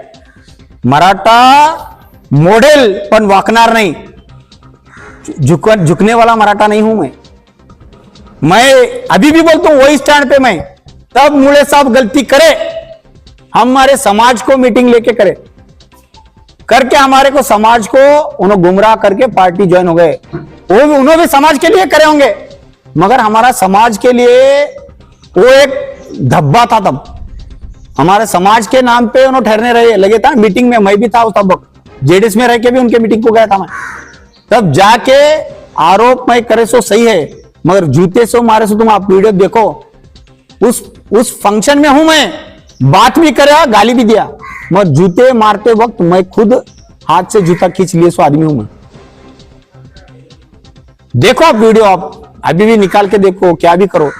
मराठा मॉडल पण वाकणार नहीं. झुक झुकने वाला मराठा नहीं हूँ मैं. मैं अभी भी बोलता हूँ, वही स्टैंड पे मैं. तब मुड़े साहब गलती करे. हमारे समाज को मीटिंग लेके करे. करके हमारे को समाज को उन्होंने गुमराह करके पार्टी ज्वाइन हो गए. वो भी उन्होंने भी समाज के लिए करे होंगे. मगर हमारा समाज के लिए वो एक धब्बा था तब. हमारे समाज के नाम पे उन्होंने ठहरने रहे, लगे था मीटिंग में मैं भी था उस तब जेडीएस में रह के भी उनके मीटिंग को गया था मैं। तब जाके आरोप मैं करे सो सही है, मगर जूते से मारे से तुम आप वीडियो देखो। उस उस फ़ंक्शन में हूँ मैं, बात भी करा, गाली भी दिया, मगर जूते मारते वक्त मैं खुद हाथ से जूता खींच लिए सो आदमी हूँ मैं। देखो आप वीडियो, आप अभी भी निकाल के देखो, क्या भी करो।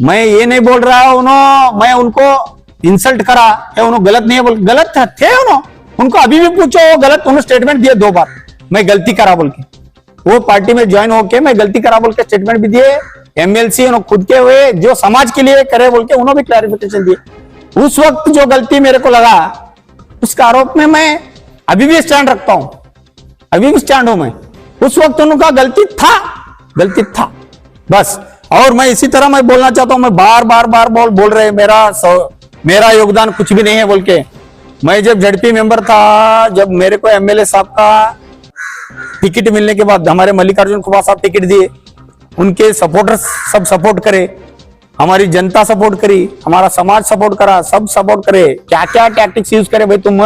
मैं ये नहीं बोल रहा उन्होंने मैं उनको इंसल्ट करा या उन्होंने गलत नहीं है बोल, गलत थे उन्होंने उनको अभी भी पूछो, वो गलत, उन्होंने स्टेटमेंट दिए दो बार। मैं गलती करा बोल के। वो पार्टी में ज्वाइन होके मैं गलती करा बोल के स्टेटमेंट भी दिए। एमएलसी उन्होंने खुद के हुए, जो समाज के लिए करे बोल के उन्होंने भी क्लैरिफिकेशन दिए। उस वक्त जो गलती मेरे को लगा, उसका आरोप में मैं अभी भी स्टैंड रखता हूँ। अभी भी स्टैंड हूँ मैं। उस वक्त उनका गलती था गलती था। बस, और मैं इसी तरह मैं बोलना चाहता हूँ, मैं बार बार बार बोल बोल रहे मेरा मेरा योगदान कुछ भी नहीं है बोल के। मैं जब झड़पी मेंबर था, जब मेरे को एमएलए साहब का टिकट मिलने के बाद हमारे मल्लिकार्जुन कुमार साहब टिकट दिए, उनके सपोर्टर्स सब सपोर्ट करे, हमारी जनता सपोर्ट करी, हमारा समाज सपोर्ट करा, सब सपोर्ट करे। क्या क्या टैक्टिक्स यूज़ करे भाई तुम?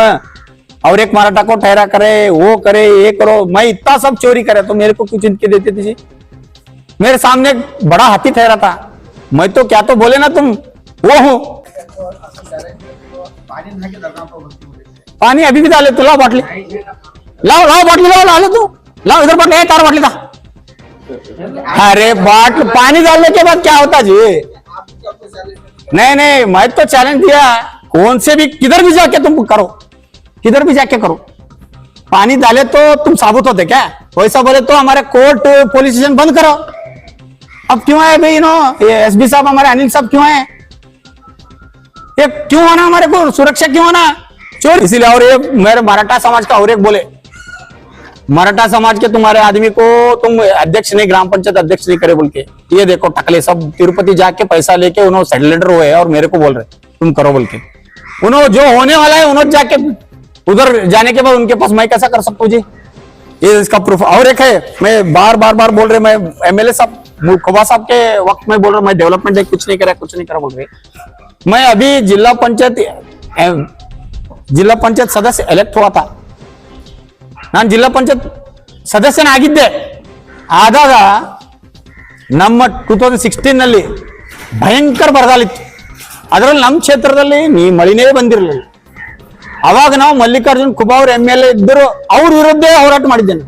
और एक मराठा को ठहरा करे, वो करे, ये करो। मैं इतना सब चोरी करे तो मेरे को कुछ इनके देते थे मेरे सामने बड़ा हाथी ठहरा था। मैं तो क्या तो बोले ना तुम? वो हूँ। पानी अभी भी डाले तू लाओ बाटली लाओ लाओ बाटली लाओ ला लो तू। लाओ, इधर बाटली है तार बाटली था अरे बाट पानी डालने के बाद क्या होता जी? नहीं नहीं, मैं तो चैलेंज दिया कौन से भी, किधर भी जाके तुम करो। किधर भी जाके करो। पानी डाले तो तुम साबुत होते क्या? वैसा बोले तो हमारे कोर्ट पुलिस स्टेशन बंद करो। अब क्यों है भाई नो ये एसबी साहब हमारे अनिल साहब क्यों आए ये क्यों होना हमारे को? सुरक्षा क्यों आना? चोर। इसीलिए और ये मेरे मराठा समाज का और एक बोले, मराठा समाज के तुम्हारे आदमी को तुम अध्यक्ष नहीं, ग्राम पंचायत अध्यक्ष नहीं करे बोल के ये देखो, टकले सब तिरुपति जाके पैसा लेके उन्होंने सेटलेटर हुए और मेरे को बोल रहे तुम करो बोल के उन्होंने जो होने वाला है, उन्होंने जाके उधर जाने के बाद उनके पास मैं कैसा कर सकता हूँ जी? ये इसका प्रूफ और एक है, मैं बार बार बार बोल रहे मैं एमएलए साहब खोबा साहब के वक्त में बोल रहा मैं डेवलपमेंट कुछ नहीं करा, कुछ नहीं करा बोल रहे मैं अभी जिला पंचायत अ, जिला पंचायत सदस्य ಎಲೆಕ್ಟ್ हुआ था ನಾನು ಜಿಲ್ಲಾ ಪಂಚಾಯತ್ ಸದಸ್ಯನಾಗಿದ್ದೆ ಆದಾಗ ನಮ್ಮ ಟೂ ತೌಸಂಡ್ ಸಿಕ್ಸ್ಟೀನ್ ನಲ್ಲಿ ಭಯಂಕರ ಬರಗಾಲಿತ್ತು ಅದರಲ್ಲಿ ನಮ್ಮ ಕ್ಷೇತ್ರದಲ್ಲಿ ನೀ ಮಳಿನೇ ಬಂದಿರಲಿಲ್ಲ ಅವಾಗ ನಾವು ಮಲ್ಲಿಕಾರ್ಜುನ್ ಖುಬಾ ಅವ್ರ ಎಮ್ ಎಲ್ ಎ ಇದ್ದರು ಅವ್ರ ವಿರುದ್ಧ ಹೋರಾಟ ಮಾಡಿದ್ದೇನೆ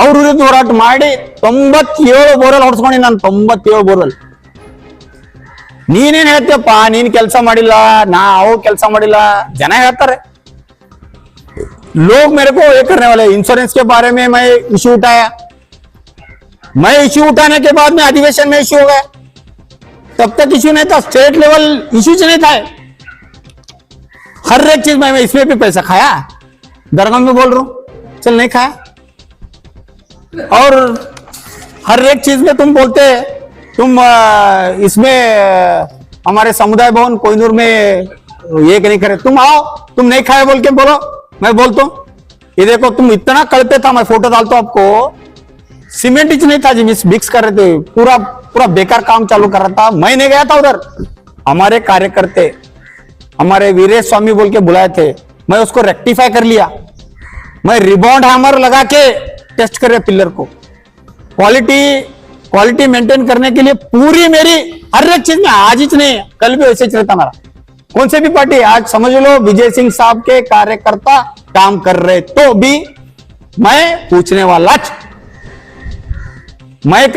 ಅವ್ರ ವಿರುದ್ಧ ಹೋರಾಟ ಮಾಡಿ ತೊಂಬತ್ತೇಳು ಬೋರ್ವೆಲ್ ಹೊಡ್ಸ್ಕೊಂಡು ನಾನು ತೊಂಬತ್ತೇಳು ಬೋರ್ವೆಲ್ ನೀನೇನ್ ಹೇಳ್ತೀಯಪ್ಪ ನೀನ್ ಕೆಲಸ ಮಾಡಿಲ್ಲ ನಾ ಅವ್ ಕೆಲಸ ಮಾಡಿಲ್ಲ ಜನ ಹೇಳ್ತಾರೆ लोग मेरे को ये करने वाले इंश्योरेंस के बारे में मैं इश्यू उठाया मैं इश्यू उठाने के बाद में अधिवेशन में इश्यू हो गया तब तक इश्यू नहीं था स्टेट लेवल इश्यूज नहीं था हर एक चीज में मैं इसमें भी पैसा खाया दरगाह में बोल रहा हूं चल नहीं खाया और हर एक चीज में तुम बोलते तुम इसमें हमारे समुदाय भवन कोइनूर में ये नहीं करे? तुम आओ, तुम नहीं खाए बोल के बोलो, मैं बोलता हूँ। ये देखो, तुम इतना कड़ते था, मैं फ़ोटो डालता हूँ आपको। सीमेंट इच नहीं था जी मिस मिक्स कर रहे थे। पूरा पूरा बेकार काम चालू कर रहा था। मैं नहीं गया था उधर। हमारे कार्यकर्ते, हमारे वीरेश स्वामी बोल के बुलाए थे। मैं उसको रेक्टिफाई कर लिया। मैं रिबॉन्ड हैमर लगा के टेस्ट कर रहे पिल्लर को। क्वालिटी क्वालिटी मेंटेन करने के लिए पूरी मेरी हर एक चीज़ में आज ही नहीं, कल भी वैसे चलता मेरा कौन से भी पार्टी, आज समझ लो विजय सिंह साहब के कार्यकर्ता काम कर रहे तो भी मैं पूछने वाला मैं